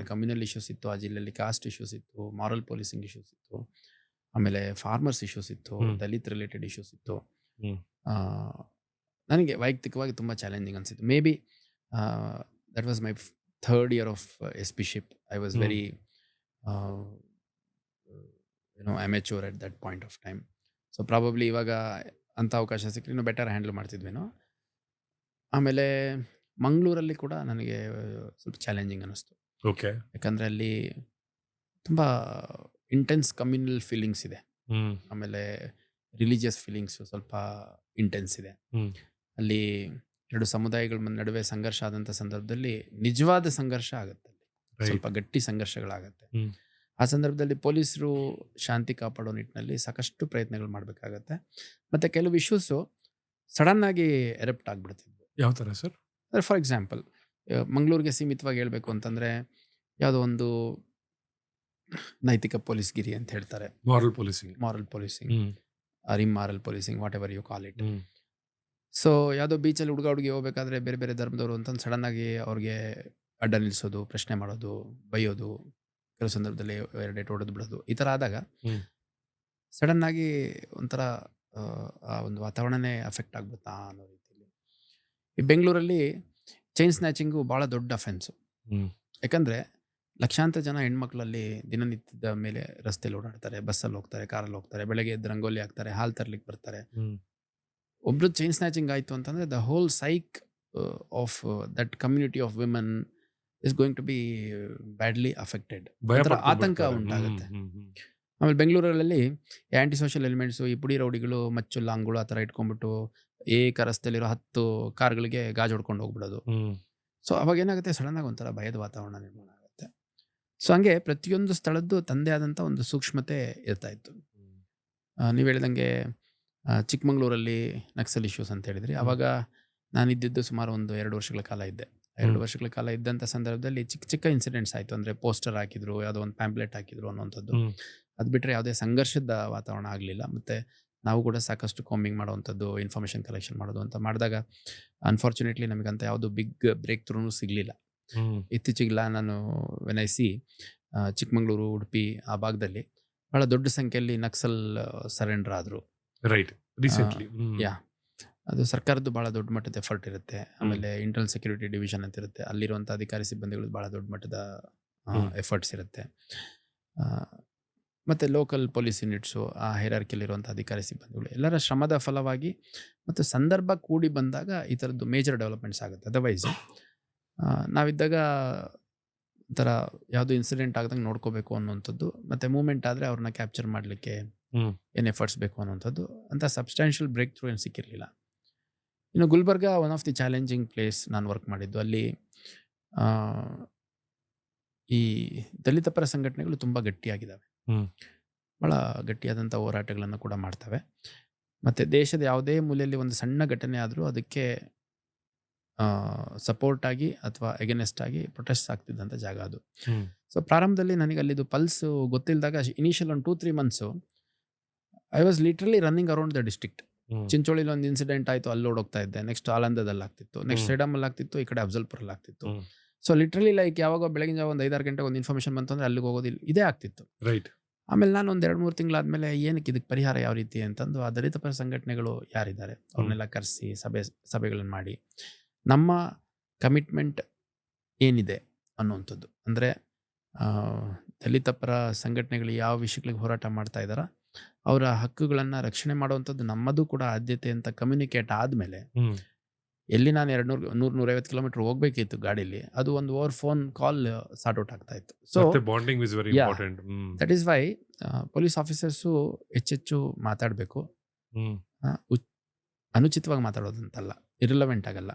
ಕಮ್ಯುನಲ್ ಇಶ್ಯೂಸ್ ಇತ್ತು ಆ ಜಿಲ್ಲೆಯಲ್ಲಿ ಕಾಸ್ಟ್ ಇಶ್ಯೂಸ್ ಇತ್ತು ಮಾರಲ್ ಪೊಲೀಸಿಂಗ್ ಇಶ್ಯೂಸ್ ಇತ್ತು ಆಮೇಲೆ ಫಾರ್ಮರ್ಸ್ ಇಶ್ಯೂಸ್ ಇತ್ತು. ದಲಿತ್ ರಿಲೇಟೆಡ್ ಇಶ್ಯೂಸ್ ಇತ್ತು. ನನಗೆ ವೈಯಕ್ತಿಕವಾಗಿ ತುಂಬಾ ಚಾಲೆಂಜಿಂಗ್ ಅನಿಸಿತ್ತು maybe that was my third year of S P ship I was. Very you know amateur at that point of time so probably ಇವಾಗ ಅಂಥ ಅವಕಾಶ ಸಿಕ್ಕರೆ ಇನ್ನೂ ಬೆಟರ್ ಹ್ಯಾಂಡಲ್ ಮಾಡ್ತಿದ್ವೇನೋ ಆಮೇಲೆ ಮಂಗಳೂರಲ್ಲಿ ಕೂಡ ನನಗೆ ಸ್ವಲ್ಪ ಚಾಲೆಂಜಿಂಗ್ ಅನ್ನಿಸ್ತು. ಓಕೆ. ಯಾಕಂದರೆ ಅಲ್ಲಿ ತುಂಬ ಇಂಟೆನ್ಸ್ ಕಮ್ಯುನಲ್ ಫೀಲಿಂಗ್ಸ್ ಇದೆ. ಆಮೇಲೆ ರಿಲಿಜಿಯಸ್ ಫೀಲಿಂಗ್ಸು ಸ್ವಲ್ಪ ಇಂಟೆನ್ಸ್ ಇದೆ. ಅಲ್ಲಿ ಎರಡು ಸಮುದಾಯಗಳ ನಡುವೆ ಸಂಘರ್ಷ ಆದಂಥ ಸಂದರ್ಭದಲ್ಲಿ ನಿಜವಾದ ಸಂಘರ್ಷ ಆಗುತ್ತೆ ಸ್ವಲ್ಪ ಗಟ್ಟಿ ಸಂಘರ್ಷಗಳಾಗತ್ತೆ. ಆ ಸಂದರ್ಭದಲ್ಲಿ ಪೊಲೀಸರು ಶಾಂತಿ ಕಾಪಾಡೋ ನಿಟ್ಟಿನಲ್ಲಿ ಸಾಕಷ್ಟು ಪ್ರಯತ್ನಗಳು ಮಾಡಬೇಕಾಗತ್ತೆ. ಮತ್ತೆ ಕೆಲವು ಇಶ್ಯೂಸು ಸಡನ್ ಆಗಿ ಎರಪ್ಟ್ ಆಗಿಬಿಡ್ತಿದ್ವು. ಯಾವ ತರ ಸರ್? ಅಂದರೆ ಫಾರ್ ಎಕ್ಸಾಂಪಲ್ ಮಂಗಳೂರಿಗೆ ಸೀಮಿತವಾಗಿ ಹೇಳಬೇಕು ಅಂತಂದರೆ ಯಾವುದೋ ಒಂದು ನೈತಿಕ ಪೊಲೀಸ್ಗಿರಿ ಅಂತ ಹೇಳ್ತಾರೆ. ಮಾರಲ್ ಪೊಲೀಸಿಂಗ್ ಮಾರಲ್ ಪೊಲೀಸಿಂಗ್ ಅರಿಮ್ rim moral policing whatever you call it so ಯಾವುದೋ ಬೀಚಲ್ಲಿ ಹುಡುಗ ಹುಡುಗಿ ಹೋಗ್ಬೇಕಾದ್ರೆ ಬೇರೆ ಬೇರೆ ಧರ್ಮದವರು ಅಂತಂದು ಸಡನ್ ಆಗಿ ಅವ್ರಿಗೆ ಅಡ್ಡ ನಿಲ್ಲಿಸೋದು ಪ್ರಶ್ನೆ ಮಾಡೋದು ಬೈಯೋದು ಕೆಲವು ಸಂದರ್ಭದಲ್ಲಿ ಎರಡೇಟ್ ಹೊಡೆದು ಬಿಡೋದು ಈ ಥರ ಆದಾಗ. ಸಡನ್ ಆಗಿ ಒಂಥರ ಆ, ಒಂದು ವಾತಾವರಣನೇ ಅಫೆಕ್ಟ್ ಆಗ್ಬಿಡ್ತಾ ಅನ್ನೋ ಈ ಬೆಂಗಳೂರಲ್ಲಿ ಚೈನ್ ಸ್ನ್ಯಾಚಿಂಗು ಭಾಳ ದೊಡ್ಡ ಅಫೆನ್ಸು. ಯಾಕಂದರೆ ಲಕ್ಷಾಂತರ ಜನ ಹೆಣ್ಮಕ್ಳಲ್ಲಿ ದಿನನಿತ್ಯದ ಮೇಲೆ ರಸ್ತೆಯಲ್ಲಿ ಓಡಾಡ್ತಾರೆ ಬಸ್ಸಲ್ಲಿ ಹೋಗ್ತಾರೆ ಕಾರಲ್ಲಿ ಹೋಗ್ತಾರೆ ಬೆಳಗ್ಗೆ ಎದ್ದು ರಂಗೋಲಿ ಹಾಕ್ತಾರೆ ಹಾಲು ತರ್ಲಿಕ್ಕೆ ಬರ್ತಾರೆ. ಒಬ್ರು ಚೈನ್ ಸ್ನ್ಯಾಚಿಂಗ್ ಆಯಿತು ಅಂತಂದರೆ the whole psyche of that community of women is going to be badly affected ಆತಂಕ ಉಂಟಾಗುತ್ತೆ. ಆಮೇಲೆ ಬೆಂಗಳೂರಲ್ಲಿ ಆ್ಯಂಟಿ ಸೋಷಿಯಲ್ ಎಲಿಮೆಂಟ್ಸು ಈ ಪುಡಿ ರೌಡಿಗಳು ಮಚ್ಚು ಲಾಂಗ್ಗಳು ಆ ಥರ ಇಟ್ಕೊಂಡ್ಬಿಟ್ಟು ಏಕ ರಸ್ತೆಯಲ್ಲಿರೋ ಹತ್ತು ಕಾರ್ಗಳಿಗೆ ಗಾಜು ಹೊಡ್ಕೊಂಡು ಹೋಗ್ಬಿಡೋದು. ಸೊ ಅವಾಗ ಏನಾಗುತ್ತೆ? ಸಡನ್ ಆಗಿ ಒಂಥರ ಭಯದ ವಾತಾವರಣ ನಿರ್ಮಾಣ ಆಗುತ್ತೆ. ಸೊ ಹಂಗೆ ಪ್ರತಿಯೊಂದು ಸ್ಥಳದ್ದು ತಂದೆ ಆದಂಥ ಒಂದು ಸೂಕ್ಷ್ಮತೆ ಇರ್ತಾ ಇತ್ತು. ನೀವು ಹೇಳಿದಂಗೆ ಚಿಕ್ಕಮಂಗ್ಳೂರಲ್ಲಿ ನಕ್ಸಲ್ ಇಶ್ಯೂಸ್ ಅಂತ ಹೇಳಿದ್ರಿ. ಅವಾಗ ನಾನು ಇದ್ದಿದ್ದು ಸುಮಾರು ಒಂದು ಎರಡು ವರ್ಷಗಳ ಕಾಲ ಇದ್ದೆ. ಎರಡು ವರ್ಷಗಳ ಕಾಲ ಇದ್ದಂಥ ಸಂದರ್ಭದಲ್ಲಿ ಚಿಕ್ಕ ಚಿಕ್ಕ ಇನ್ಸಿಡೆಂಟ್ಸ್ ಆಯಿತು. ಅಂದರೆ ಪೋಸ್ಟರ್ ಹಾಕಿದ್ರು ಯಾವುದೋ ಒಂದು ಪ್ಯಾಂಪ್ಲೆಟ್ ಹಾಕಿದ್ರು ಅನ್ನೋಂಥದ್ದು ಅದ್ ಅದು ಬಿಟ್ಟರೆ ಯಾವುದೇ ಸಂಘರ್ಷದ ವಾತಾವರಣ ಆಗಲಿಲ್ಲ. ಮತ್ತು ನಾವು ಕೂಡ ಸಾಕಷ್ಟು ಕಾಮಿಂಗ್ ಮಾಡುವಂಥದ್ದು ಇನ್ಫಾರ್ಮೇಷನ್ ಕಲೆಕ್ಷನ್ ಮಾಡೋದು ಅಂತ ಮಾಡಿದಾಗ ಅನ್ಫಾರ್ಚುನೇಟ್ಲಿ ನಮಗಂತ ಯಾವುದು ಬಿಗ್ ಬ್ರೇಕ್ ಥ್ರೂನು ಸಿಗಲಿಲ್ಲ. ಇತ್ತೀಚೆಗಿಲ್ಲ ನಾನು when I see Chikkamagaluru Udupi ಆ ಭಾಗದಲ್ಲಿ ಬಹಳ ದೊಡ್ಡ ಸಂಖ್ಯೆಯಲ್ಲಿ ನಕ್ಸಲ್ ಸರೆಂಡರ್ ಆದರು. ರೈಟ್ ರೀಸೆಂಟ್ಲಿ ಯಾ ಅದು ಸರ್ಕಾರದ್ದು ಭಾಳ ದೊಡ್ಡ ಮಟ್ಟದ ಎಫರ್ಟ್ ಇರುತ್ತೆ. ಆಮೇಲೆ ಇಂಟರ್ನಲ್ ಸೆಕ್ಯೂರಿಟಿ ಡಿವಿಷನ್ ಅಂತ ಇರುತ್ತೆ. ಅಲ್ಲಿರುವಂಥ ಅಧಿಕಾರಿ ಸಿಬ್ಬಂದಿಗಳು ಭಾಳ ದೊಡ್ಡ ಮಟ್ಟದ ಎಫರ್ಟ್ಸ್ ಇರುತ್ತೆ. ಮತ್ತೆ ಲೋಕಲ್ ಪೊಲೀಸ್ ಯೂನಿಟ್ಸು ಆ ಹೈರಾರ್ಕಿಯಲ್ಲಿರುವಂಥ ಅಧಿಕಾರಿ ಸಿಬ್ಬಂದಿಗಳು ಎಲ್ಲರ ಶ್ರಮದ ಫಲವಾಗಿ ಮತ್ತು ಸಂದರ್ಭ ಕೂಡಿ ಬಂದಾಗ ಈ ಥರದ್ದು ಮೇಜರ್ ಡೆವಲಪ್ಮೆಂಟ್ಸ್ ಆಗುತ್ತೆ ಅದರ್ವೈಸ್ ನಾವಿದ್ದಾಗ ಒಂಥರ ಯಾವುದು ಇನ್ಸಿಡೆಂಟ್ ಆಗ್ದಂಗೆ ನೋಡ್ಕೋಬೇಕು ಅನ್ನುವಂಥದ್ದು ಮತ್ತು ಮೂಮೆಂಟ್ ಆದರೆ ಅವ್ರನ್ನ ಕ್ಯಾಪ್ಚರ್ ಮಾಡಲಿಕ್ಕೆ. ಏನು ಎಫರ್ಟ್ಸ್ ಬೇಕು ಅನ್ನುವಂಥದ್ದು ಅಂತ ಸಬ್ಸ್ಟ್ಯಾನ್ಷಿಯಲ್ ಬ್ರೇಕ್ ಥ್ರೂ ಏನು ಸಿಕ್ಕಿರಲಿಲ್ಲ ಇನ್ನು Gulbarga one of the challenging place ನಾನು ವರ್ಕ್ ಮಾಡಿದ್ದು ಅಲ್ಲಿ ಈ ದಲಿತ ಪರ ಸಂಘಟನೆಗಳು ತುಂಬ ಗಟ್ಟಿಯಾಗಿದ್ದಾವೆ. ಭಾಳ ಗಟ್ಟಿಯಾದಂಥ ಹೋರಾಟಗಳನ್ನು ಕೂಡ ಮಾಡ್ತವೆ. ಮತ್ತು ದೇಶದ ಯಾವುದೇ ಮೂಲೆಯಲ್ಲಿ ಒಂದು ಸಣ್ಣ ಘಟನೆ ಆದರೂ ಅದಕ್ಕೆ ಸಪೋರ್ಟ್ ಆಗಿ ಅಥವಾ ಎಗನೆಸ್ಟ್ ಆಗಿ ಪ್ರೊಟೆಸ್ಟ್ ಆಗ್ತಿದ್ದಂಥ ಜಾಗ ಅದು. ಸೊ ಪ್ರಾರಂಭದಲ್ಲಿ ನನಗೆ ಅಲ್ಲಿದು ಪಲ್ಸ್ ಗೊತ್ತಿಲ್ಲದಾಗ ಇನಿಷಿಯಲ್ ಒಂದು two three months I was literally running around the district. ಚಿಂಚೋಳಿಲಿ ಒಂದು ಇನ್ಸಿಡೆಂಟ್ ಆಯಿತು ಅಲ್ಲಿ ಓಡೋಗ್ತಾ ಇದ್ದೆ. ನೆಕ್ಸ್ಟ್ ಆಲಂದದಲ್ಲಿ ಆಗ್ತಿತ್ತು ನೆಕ್ಸ್ಟ್ ಹ್ಮ್. ಸೇಡಮಲ್ಲಿ ಆಗ್ತಿತ್ತು ಈ ಕಡೆ ಅಫ್ಜಲ್ಪುರಲ್ಲಿ ಆಗ್ತಿತ್ತು. ಸೊ ಲಿಟ್ರಲಿ ಲೈಕ್ ಯಾವಾಗ ಬೆಳಗಿನ ಜಾವ ಒಂದು ಐದಾರು ಗಂಟೆಗೆ ಒಂದು ಇನ್ಫಾರ್ಮೇಶನ್ ಬಂತು ಅಂದ್ರೆ ಅಲ್ಲಿಗೆ ಹೋಗೋದಿಲ್ಲ. ಇದೇ ಆಗ್ತಿತ್ತು. ರೈಟ್ ಆಮೇಲೆ ನಾನು ಒಂದು ಎರಡು ಮೂರು ತಿಂಗಳಾದ್ಮೇಲೆ ಏನಕ್ಕೆ ಇದಕ್ಕೆ ಪರಿಹಾರ ಯಾವ ರೀತಿ ಅಂತಂದು ಆ ದಲಿತ ಪರ ಸಂಘಟನೆಗಳು ಯಾರಿದ್ದಾರೆ? ಅವ್ರನ್ನೆಲ್ಲ ಕರೆಸಿ ಸಭೆ ಸಭೆಗಳನ್ನು ಮಾಡಿ. ನಮ್ಮ ಕಮಿಟ್ಮೆಂಟ್ ಏನಿದೆ ಅನ್ನುವಂಥದ್ದು. ಅಂದರೆ ದಲಿತ ಪರ ಸಂಘಟನೆಗಳು ಯಾವ ವಿಷಯಗಳಿಗೆ ಹೋರಾಟ ಮಾಡ್ತಾ ಇದ್ದಾರ? ಅವರ ಹಕ್ಕುಗಳನ್ನು ರಕ್ಷಣೆ ಮಾಡುವಂಥದ್ದು ನಮ್ಮದು ಕೂಡ ಆದ್ಯತೆ ಅಂತ ಕಮ್ಯುನಿಕೇಟ್ ಆದಮೇಲೆ. ಎಲ್ಲಿ ನಾನು ಎರಡು ನೂರು ನೂರು ನೂರೈವತ್ತು ಕಿಲೋಮೀಟರ್ ಹೋಗ್ಬೇಕಿತ್ತು ಗಾಡೀಲಿ ಅದು ಒಂದು over phone call sort out ಆಗ್ತಾ ಇತ್ತು. So bonding is very. Important that is why police officers ಹೆಚ್ಚೆಚ್ಚು ಮಾತಾಡಬೇಕು. ಅನುಚಿತವಾಗಿ ಮಾತಾಡೋದಂತಲ್ಲ ಇರಿಲವೆಂಟ್ ಆಗಲ್ಲ.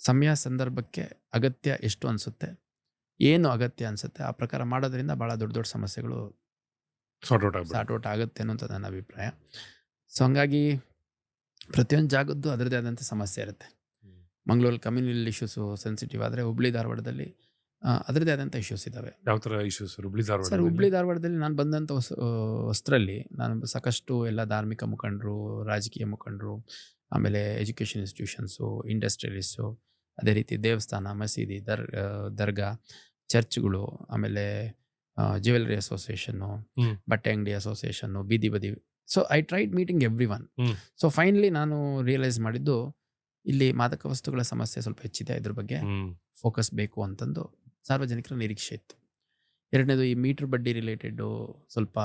ಸಮಯ ಸಂದರ್ಭಕ್ಕೆ ಅಗತ್ಯ ಎಷ್ಟು ಅನಿಸುತ್ತೆ ಏನು ಅಗತ್ಯ ಅನಿಸುತ್ತೆ ಆ ಪ್ರಕಾರ ಮಾಡೋದ್ರಿಂದ ಭಾಳ ದೊಡ್ಡ ದೊಡ್ಡ ಸಮಸ್ಯೆಗಳು ಸಾರ್ಟ್ ಔಟ್ ಆಗುತ್ತೆ ಅನ್ನೋಂಥ ನನ್ನ ಅಭಿಪ್ರಾಯ. ಸೊ ಹಂಗಾಗಿ ಪ್ರತಿಯೊಂದು ಜಾಗದ್ದು ಅದರದೇ ಆದಂಥ ಸಮಸ್ಯೆ ಇರುತ್ತೆ. ಮಂಗಳೂರಲ್ಲಿ ಕಮ್ಯುನಲ್ ಇಶ್ಯೂಸು ಸೆನ್ಸಿಟಿವ್ ಆದರೆ ಹುಬ್ಳಿ ಧಾರವಾಡದಲ್ಲಿ ಅದರದೇ ಆದಂಥ ಇಶ್ಯೂಸ್ ಇದ್ದಾವೆ ಯಾವ ಥರ ಇಶ್ಯೂಸ್ ಹುಬ್ಳಿ ಧಾರವಾಡ ಸರ್ ಹುಬ್ಳಿ ಧಾರವಾಡದಲ್ಲಿ ನಾನು ಬಂದಂಥ ಹೊಸ ಹೊಸರಲ್ಲಿ ನಾನು ಸಾಕಷ್ಟು ಎಲ್ಲ ಧಾರ್ಮಿಕ ಮುಖಂಡರು ರಾಜಕೀಯ ಮುಖಂಡರು ಆಮೇಲೆ ಎಜುಕೇಷನ್ ಇನ್ಸ್ಟಿಟ್ಯೂಷನ್ಸು ಇಂಡಸ್ಟ್ರಿಯಲಿಸ್ಟು ಅದೇ ರೀತಿ ದೇವಸ್ಥಾನ ಮಸೀದಿ ದರ್ ದರ್ಗಾ ಚರ್ಚ್ಗಳು ಆಮೇಲೆ ಜ್ಯುವೆಲ್ರಿ ಅಸೋಸಿಯೇಷನ್ನು ಬಟ್ಟೆ ಅಂಗಡಿ ಅಸೋಸಿಯೇಷನ್ನು ಬೀದಿ ಬದಿ so I tried meeting every one hmm. So finally ನಾನು ರಿಯಲೈಸ್ ಮಾಡಿದ್ದು ಇಲ್ಲಿ ಮಾದಕ ವಸ್ತುಗಳ ಸಮಸ್ಯೆ ಸ್ವಲ್ಪ ಹೆಚ್ಚಿದೆ ಇದ್ರ ಬಗ್ಗೆ ಹ್ಮ್. ಫೋಕಸ್ ಬೇಕು ಅಂತಂದು ಸಾರ್ವಜನಿಕರ ನಿರೀಕ್ಷೆ ಇತ್ತು ಎರಡನೇದು ಈ ಮೀಟರ್ ಬಡ್ಡಿ ರಿಲೇಟೆಡ್ ಸ್ವಲ್ಪ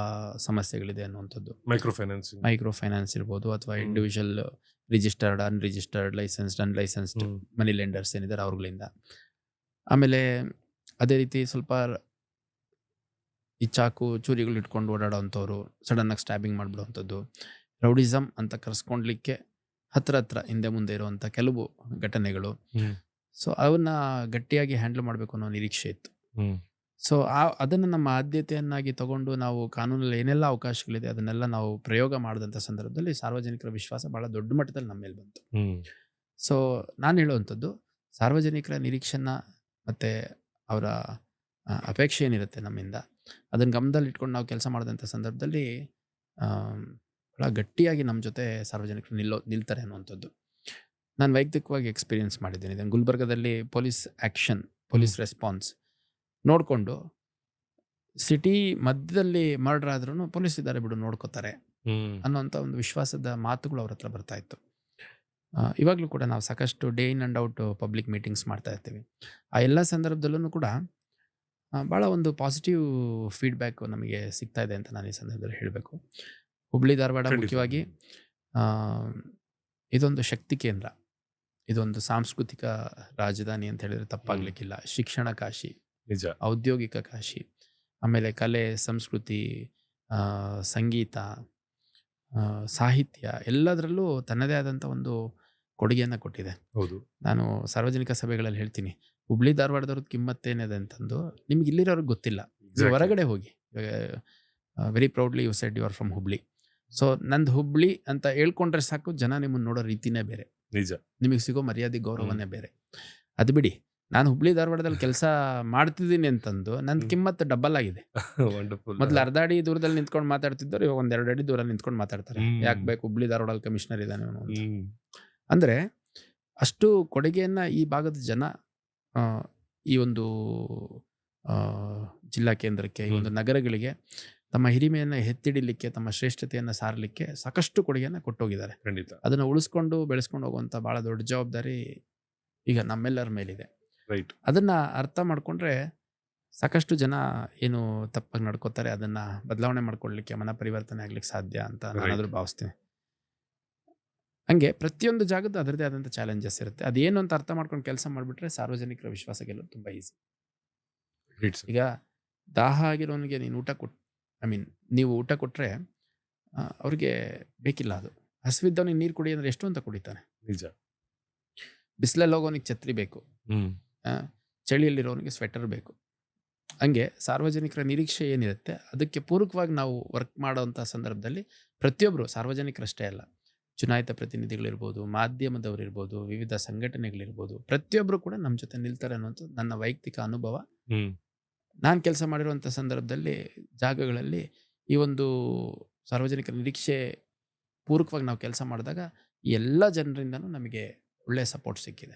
ಸಮಸ್ಯೆಗಳಿದೆ ಅನ್ನುವಂಥದ್ದು ಮೈಕ್ರೋ ಫೈನಾನ್ಸಿಂಗ್ ಮೈಕ್ರೋ ಫೈನಾನ್ಸ್ ಇರ್ಬೋದು ಅಥವಾ ಹ್ಮ್. Individual registered unregistered licensed unlicensed hmm. Money lenders ಏನಿದ್ದಾರೆ ಅವ್ರಗಳಿಂದ ಆಮೇಲೆ ಅದೇ ರೀತಿ ಸ್ವಲ್ಪ ಈ ಚಾಕು ಚೂರಿಗಳು ಇಟ್ಕೊಂಡು ಓಡಾಡೋವಂಥವ್ರು ಸಡನ್ನಾಗಿ ಸ್ಟ್ಯಾಬಿಂಗ್ ಮಾಡಿಬಿಡುವಂಥದ್ದು ರೌಡಿಸಮ್ ಅಂತ ಕರೆಸ್ಕೊಂಡ್ಲಿಕ್ಕೆ ಹತ್ರ ಹತ್ರ ಹಿಂದೆ ಮುಂದೆ ಇರುವಂಥ ಕೆಲವು ಘಟನೆಗಳು. ಸೊ ಅವನ್ನ ಗಟ್ಟಿಯಾಗಿ ಹ್ಯಾಂಡಲ್ ಮಾಡಬೇಕು ಅನ್ನೋ ನಿರೀಕ್ಷೆ ಇತ್ತು. ಸೊ ಆ ಅದನ್ನು ನಮ್ಮ ಆದ್ಯತೆಯನ್ನಾಗಿ ತಗೊಂಡು ನಾವು ಕಾನೂನಲ್ಲಿ ಏನೆಲ್ಲ ಅವಕಾಶಗಳಿದೆ ಅದನ್ನೆಲ್ಲ ನಾವು ಪ್ರಯೋಗ ಮಾಡಿದಂಥ ಸಂದರ್ಭದಲ್ಲಿ ಸಾರ್ವಜನಿಕರ ವಿಶ್ವಾಸ ಬಹಳ ದೊಡ್ಡ ಮಟ್ಟದಲ್ಲಿ ನಮ್ಮ ಮೇಲೆ ಬಂತು. ಸೊ ನಾನು ಹೇಳುವಂಥದ್ದು ಸಾರ್ವಜನಿಕರ ನಿರೀಕ್ಷೆನ ಮತ್ತು ಅವರ ಅಪೇಕ್ಷೆ ಏನಿರುತ್ತೆ ನಮ್ಮಿಂದ ಅದನ್ನು ಗಮನದಲ್ಲಿ ಇಟ್ಕೊಂಡು ನಾವು ಕೆಲಸ ಮಾಡಿದಂಥ ಸಂದರ್ಭದಲ್ಲಿ ಭಾಳ ಗಟ್ಟಿಯಾಗಿ ನಮ್ಮ ಜೊತೆ ಸಾರ್ವಜನಿಕರು ನಿಲ್ಲೋ ನಿಲ್ತಾರೆ ಅನ್ನುವಂಥದ್ದು. ನಾನು ವೈಯಕ್ತಿಕವಾಗಿ ಎಕ್ಸ್ಪೀರಿಯೆನ್ಸ್ ಮಾಡಿದ್ದೀನಿ. ಇದನ್ನು ಗುಲ್ಬರ್ಗದಲ್ಲಿ ಪೊಲೀಸ್ ಆ್ಯಕ್ಷನ್ ಪೊಲೀಸ್ ರೆಸ್ಪಾನ್ಸ್ ನೋಡಿಕೊಂಡು ಸಿಟಿ ಮಧ್ಯದಲ್ಲಿ ಮರ್ಡರ್ ಆದ್ರೂ ಪೊಲೀಸ್ ಇದ್ದಾರೆ ಬಿಡು ನೋಡ್ಕೋತಾರೆ. ಅನ್ನೋಂಥ ಒಂದು ವಿಶ್ವಾಸದ ಮಾತುಗಳು ಅವ್ರ ಹತ್ರ ಬರ್ತಾ ಇತ್ತು. ಇವಾಗಲೂ ಕೂಡ ನಾವು ಸಾಕಷ್ಟು day in and out public meetings ಮಾಡ್ತಾ ಇರ್ತೀವಿ. ಆ ಎಲ್ಲ ಸಂದರ್ಭದಲ್ಲೂ ಕೂಡ ಭಾಳ ಒಂದು ಪಾಸಿಟಿವ್ ಫೀಡ್ಬ್ಯಾಕ್ ನಮಗೆ ಸಿಗ್ತಾ ಇದೆ ಅಂತ ನಾನು ಈ ಸಂದರ್ಭದಲ್ಲಿ ಹೇಳಬೇಕು. ಹುಬ್ಳಿ ಧಾರವಾಡ ಮುಖ್ಯವಾಗಿ ಇದೊಂದು ಶಕ್ತಿ ಕೇಂದ್ರ. ಇದೊಂದು ಸಾಂಸ್ಕೃತಿಕ ರಾಜಧಾನಿ ಅಂತ ಹೇಳಿದ್ರೆ ತಪ್ಪಾಗ್ಲಿಕ್ಕಿಲ್ಲ. ಶಿಕ್ಷಣ ಕಾಶಿ ನಿಜ. ಔದ್ಯೋಗಿಕ ಕಾಶಿ ಆಮೇಲೆ ಕಲೆ ಸಂಸ್ಕೃತಿ ಸಂಗೀತ ಸಾಹಿತ್ಯ ಎಲ್ಲದರಲ್ಲೂ ತನ್ನದೇ ಆದಂಥ ಒಂದು ಕೊಡುಗೆಯನ್ನು ಕೊಟ್ಟಿದೆ. ಹೌದು. ನಾನು ಸಾರ್ವಜನಿಕ ಸಭೆಗಳಲ್ಲಿ ಹೇಳ್ತೀನಿ. ಹುಬ್ಳಿ ಧಾರವಾಡದವ್ರದ್ದು ಕಿಮ್ಮತ್ತೇನಿದೆ ಅಂತಂದು ನಿಮ್ಗೆ ಇಲ್ಲಿರೋರ್ಗೆ ಗೊತ್ತಿಲ್ಲ. ಹೊರಗಡೆ ಹೋಗಿ. Very proudly you said you are from Hubli so ನಂದು ಹುಬ್ಳಿ ಅಂತ ಹೇಳ್ಕೊಂಡ್ರೆ ಸಾಕು ಜನ ನಿಮ್ಮನ್ನು ನೋಡೋ ರೀತಿನೇ ಬೇರೆ. ನಿಜ. ನಿಮಗೆ ಸಿಗೋ ಮರ್ಯಾದೆ ಗೌರವನೇ ಬೇರೆ. ಅದು ಬಿಡಿ ನಾನು ಹುಬ್ಳಿ ಧಾರವಾಡದಲ್ಲಿ ಕೆಲಸ ಮಾಡ್ತಿದ್ದೀನಿ ಅಂತಂದು ನನ್ನ ಕಿಮ್ಮತ್ ಕಿಮ್ಮತ್ತು ಡಬಲ್ ಆಗಿದೆ ಮೊದ್ಲು ಅರ್ಧ ಅಡಿ ದೂರದಲ್ಲಿ ನಿಂತ್ಕೊಂಡು ಮಾತಾಡ್ತಿದ್ದವ್ರು ಇವಾಗ ಒಂದೆರಡು ಅಡಿ ದೂರ ನಿಂತ್ಕೊಂಡು ಮಾತಾಡ್ತಾರೆ. ಯಾಕೆ ಬೇಕು ಹುಬ್ಳಿ ಧಾರವಾಡಲ್ಲಿ ಕಮಿಷನರ್ ಇದ್ದಾನೆ ಅಂದರೆ ಅಷ್ಟು ಕೊಡುಗೆಯನ್ನ ಈ ಭಾಗದ ಜನ ಈ ಒಂದು ಆ, ಜಿಲ್ಲಾ ಕೇಂದ್ರಕ್ಕೆ ಈ ಒಂದು ನಗರಗಳಿಗೆ ತಮ್ಮ ಹಿರಿಮೆಯನ್ನು ಎತ್ತಿಡಿಲಿಕ್ಕೆ ತಮ್ಮ ಶ್ರೇಷ್ಠತೆಯನ್ನು ಸಾರಲಿಕ್ಕೆ ಸಾಕಷ್ಟು ಕೊಡುಗೆಯನ್ನು ಕೊಟ್ಟೋಗಿದ್ದಾರೆ. ಖಂಡಿತ. ಅದನ್ನು ಉಳಿಸ್ಕೊಂಡು ಬೆಳೆಸ್ಕೊಂಡು ಹೋಗುವಂಥ ಭಾಳ ದೊಡ್ಡ ಜವಾಬ್ದಾರಿ ಈಗ ನಮ್ಮೆಲ್ಲರ ಮೇಲಿದೆ. ರೈಟ್. ಅದನ್ನ ಅರ್ಥ ಮಾಡ್ಕೊಂಡ್ರೆ ಸಾಕಷ್ಟು ಜನ ಏನು ತಪ್ಪಾಗಿ ನಡ್ಕೋತಾರೆ ಅದನ್ನ ಬದಲಾವಣೆ ಮಾಡ್ಕೊಳ್ಲಿಕ್ಕೆ ಮನ ಪರಿವರ್ತನೆ ಆಗ್ಲಿಕ್ಕೆ ಸಾಧ್ಯ ಅಂತ ನಾನಾದರೂ ಭಾವಿಸ್ತೀನಿ. ಹಂಗೆ ಪ್ರತಿಯೊಂದು ಜಾಗದ ಅದರದೇ ಆದಂಥ ಚಾಲೆಂಜಸ್ ಇರುತ್ತೆ. ಅದೇನು ಅಂತ ಅರ್ಥ ಮಾಡ್ಕೊಂಡು ಕೆಲಸ ಮಾಡಿಬಿಟ್ರೆ ಸಾರ್ವಜನಿಕರ ವಿಶ್ವಾಸ ಗೆಲ್ಲೋದು ತುಂಬ ಈಸಿ ಈಗ ದಾಹ ಆಗಿರೋನಿಗೆ ನೀನು ಊಟ ಕೊಟ್ ಐ ಮೀನ್ ನೀವು ಊಟ ಕೊಟ್ಟರೆ ಅವ್ರಿಗೆ ಬೇಕಿಲ್ಲ ಅದು. ಹಸಿವಿದ್ದವನಿಗೆ ನೀರು ಕುಡಿ ಅಂದ್ರೆ ಎಷ್ಟು ಅಂತ ಕುಡಿತಾನೆ. ನಿಜ. ಬಿಸಿಲಲ್ಲಿ ಹೋಗೋನಿಗೆ ಛತ್ರಿ ಬೇಕು. ಚಳಿಯಲ್ಲಿರೋನಿಗೆ ಸ್ವೆಟರ್ ಬೇಕು. ಹಂಗೆ ಸಾರ್ವಜನಿಕರ ನಿರೀಕ್ಷೆ ಏನಿರುತ್ತೆ ಅದಕ್ಕೆ ಪೂರಕವಾಗಿ ನಾವು ವರ್ಕ್ ಮಾಡೋವಂಥ ಸಂದರ್ಭದಲ್ಲಿ ಪ್ರತಿಯೊಬ್ಬರು ಸಾರ್ವಜನಿಕರಷ್ಟೇ ಅಲ್ಲ. ಚುನಾಯಿತ ಪ್ರತಿನಿಧಿಗಳಿರ್ಬೋದು ಮಾಧ್ಯಮದವರಿರ್ಬೋದು ವಿವಿಧ ಸಂಘಟನೆಗಳಿರ್ಬೋದು ಪ್ರತಿಯೊಬ್ಬರು ಕೂಡ ನಮ್ಮ ಜೊತೆ ನಿಲ್ತಾರೆ ಅನ್ನೋದು ನನ್ನ ವೈಯಕ್ತಿಕ ಅನುಭವ. ನಾನು ಕೆಲಸ ಮಾಡಿರುವಂಥ ಸಂದರ್ಭದಲ್ಲಿ ಜಾಗಗಳಲ್ಲಿ ಈ ಒಂದು ಸಾರ್ವಜನಿಕ ನಿರೀಕ್ಷೆ ಪೂರಕವಾಗಿ ನಾವು ಕೆಲಸ ಮಾಡಿದಾಗ ಎಲ್ಲ ಜನರಿಂದನೂ ನಮಗೆ ಒಳ್ಳೆಯ ಸಪೋರ್ಟ್ ಸಿಕ್ಕಿದೆ.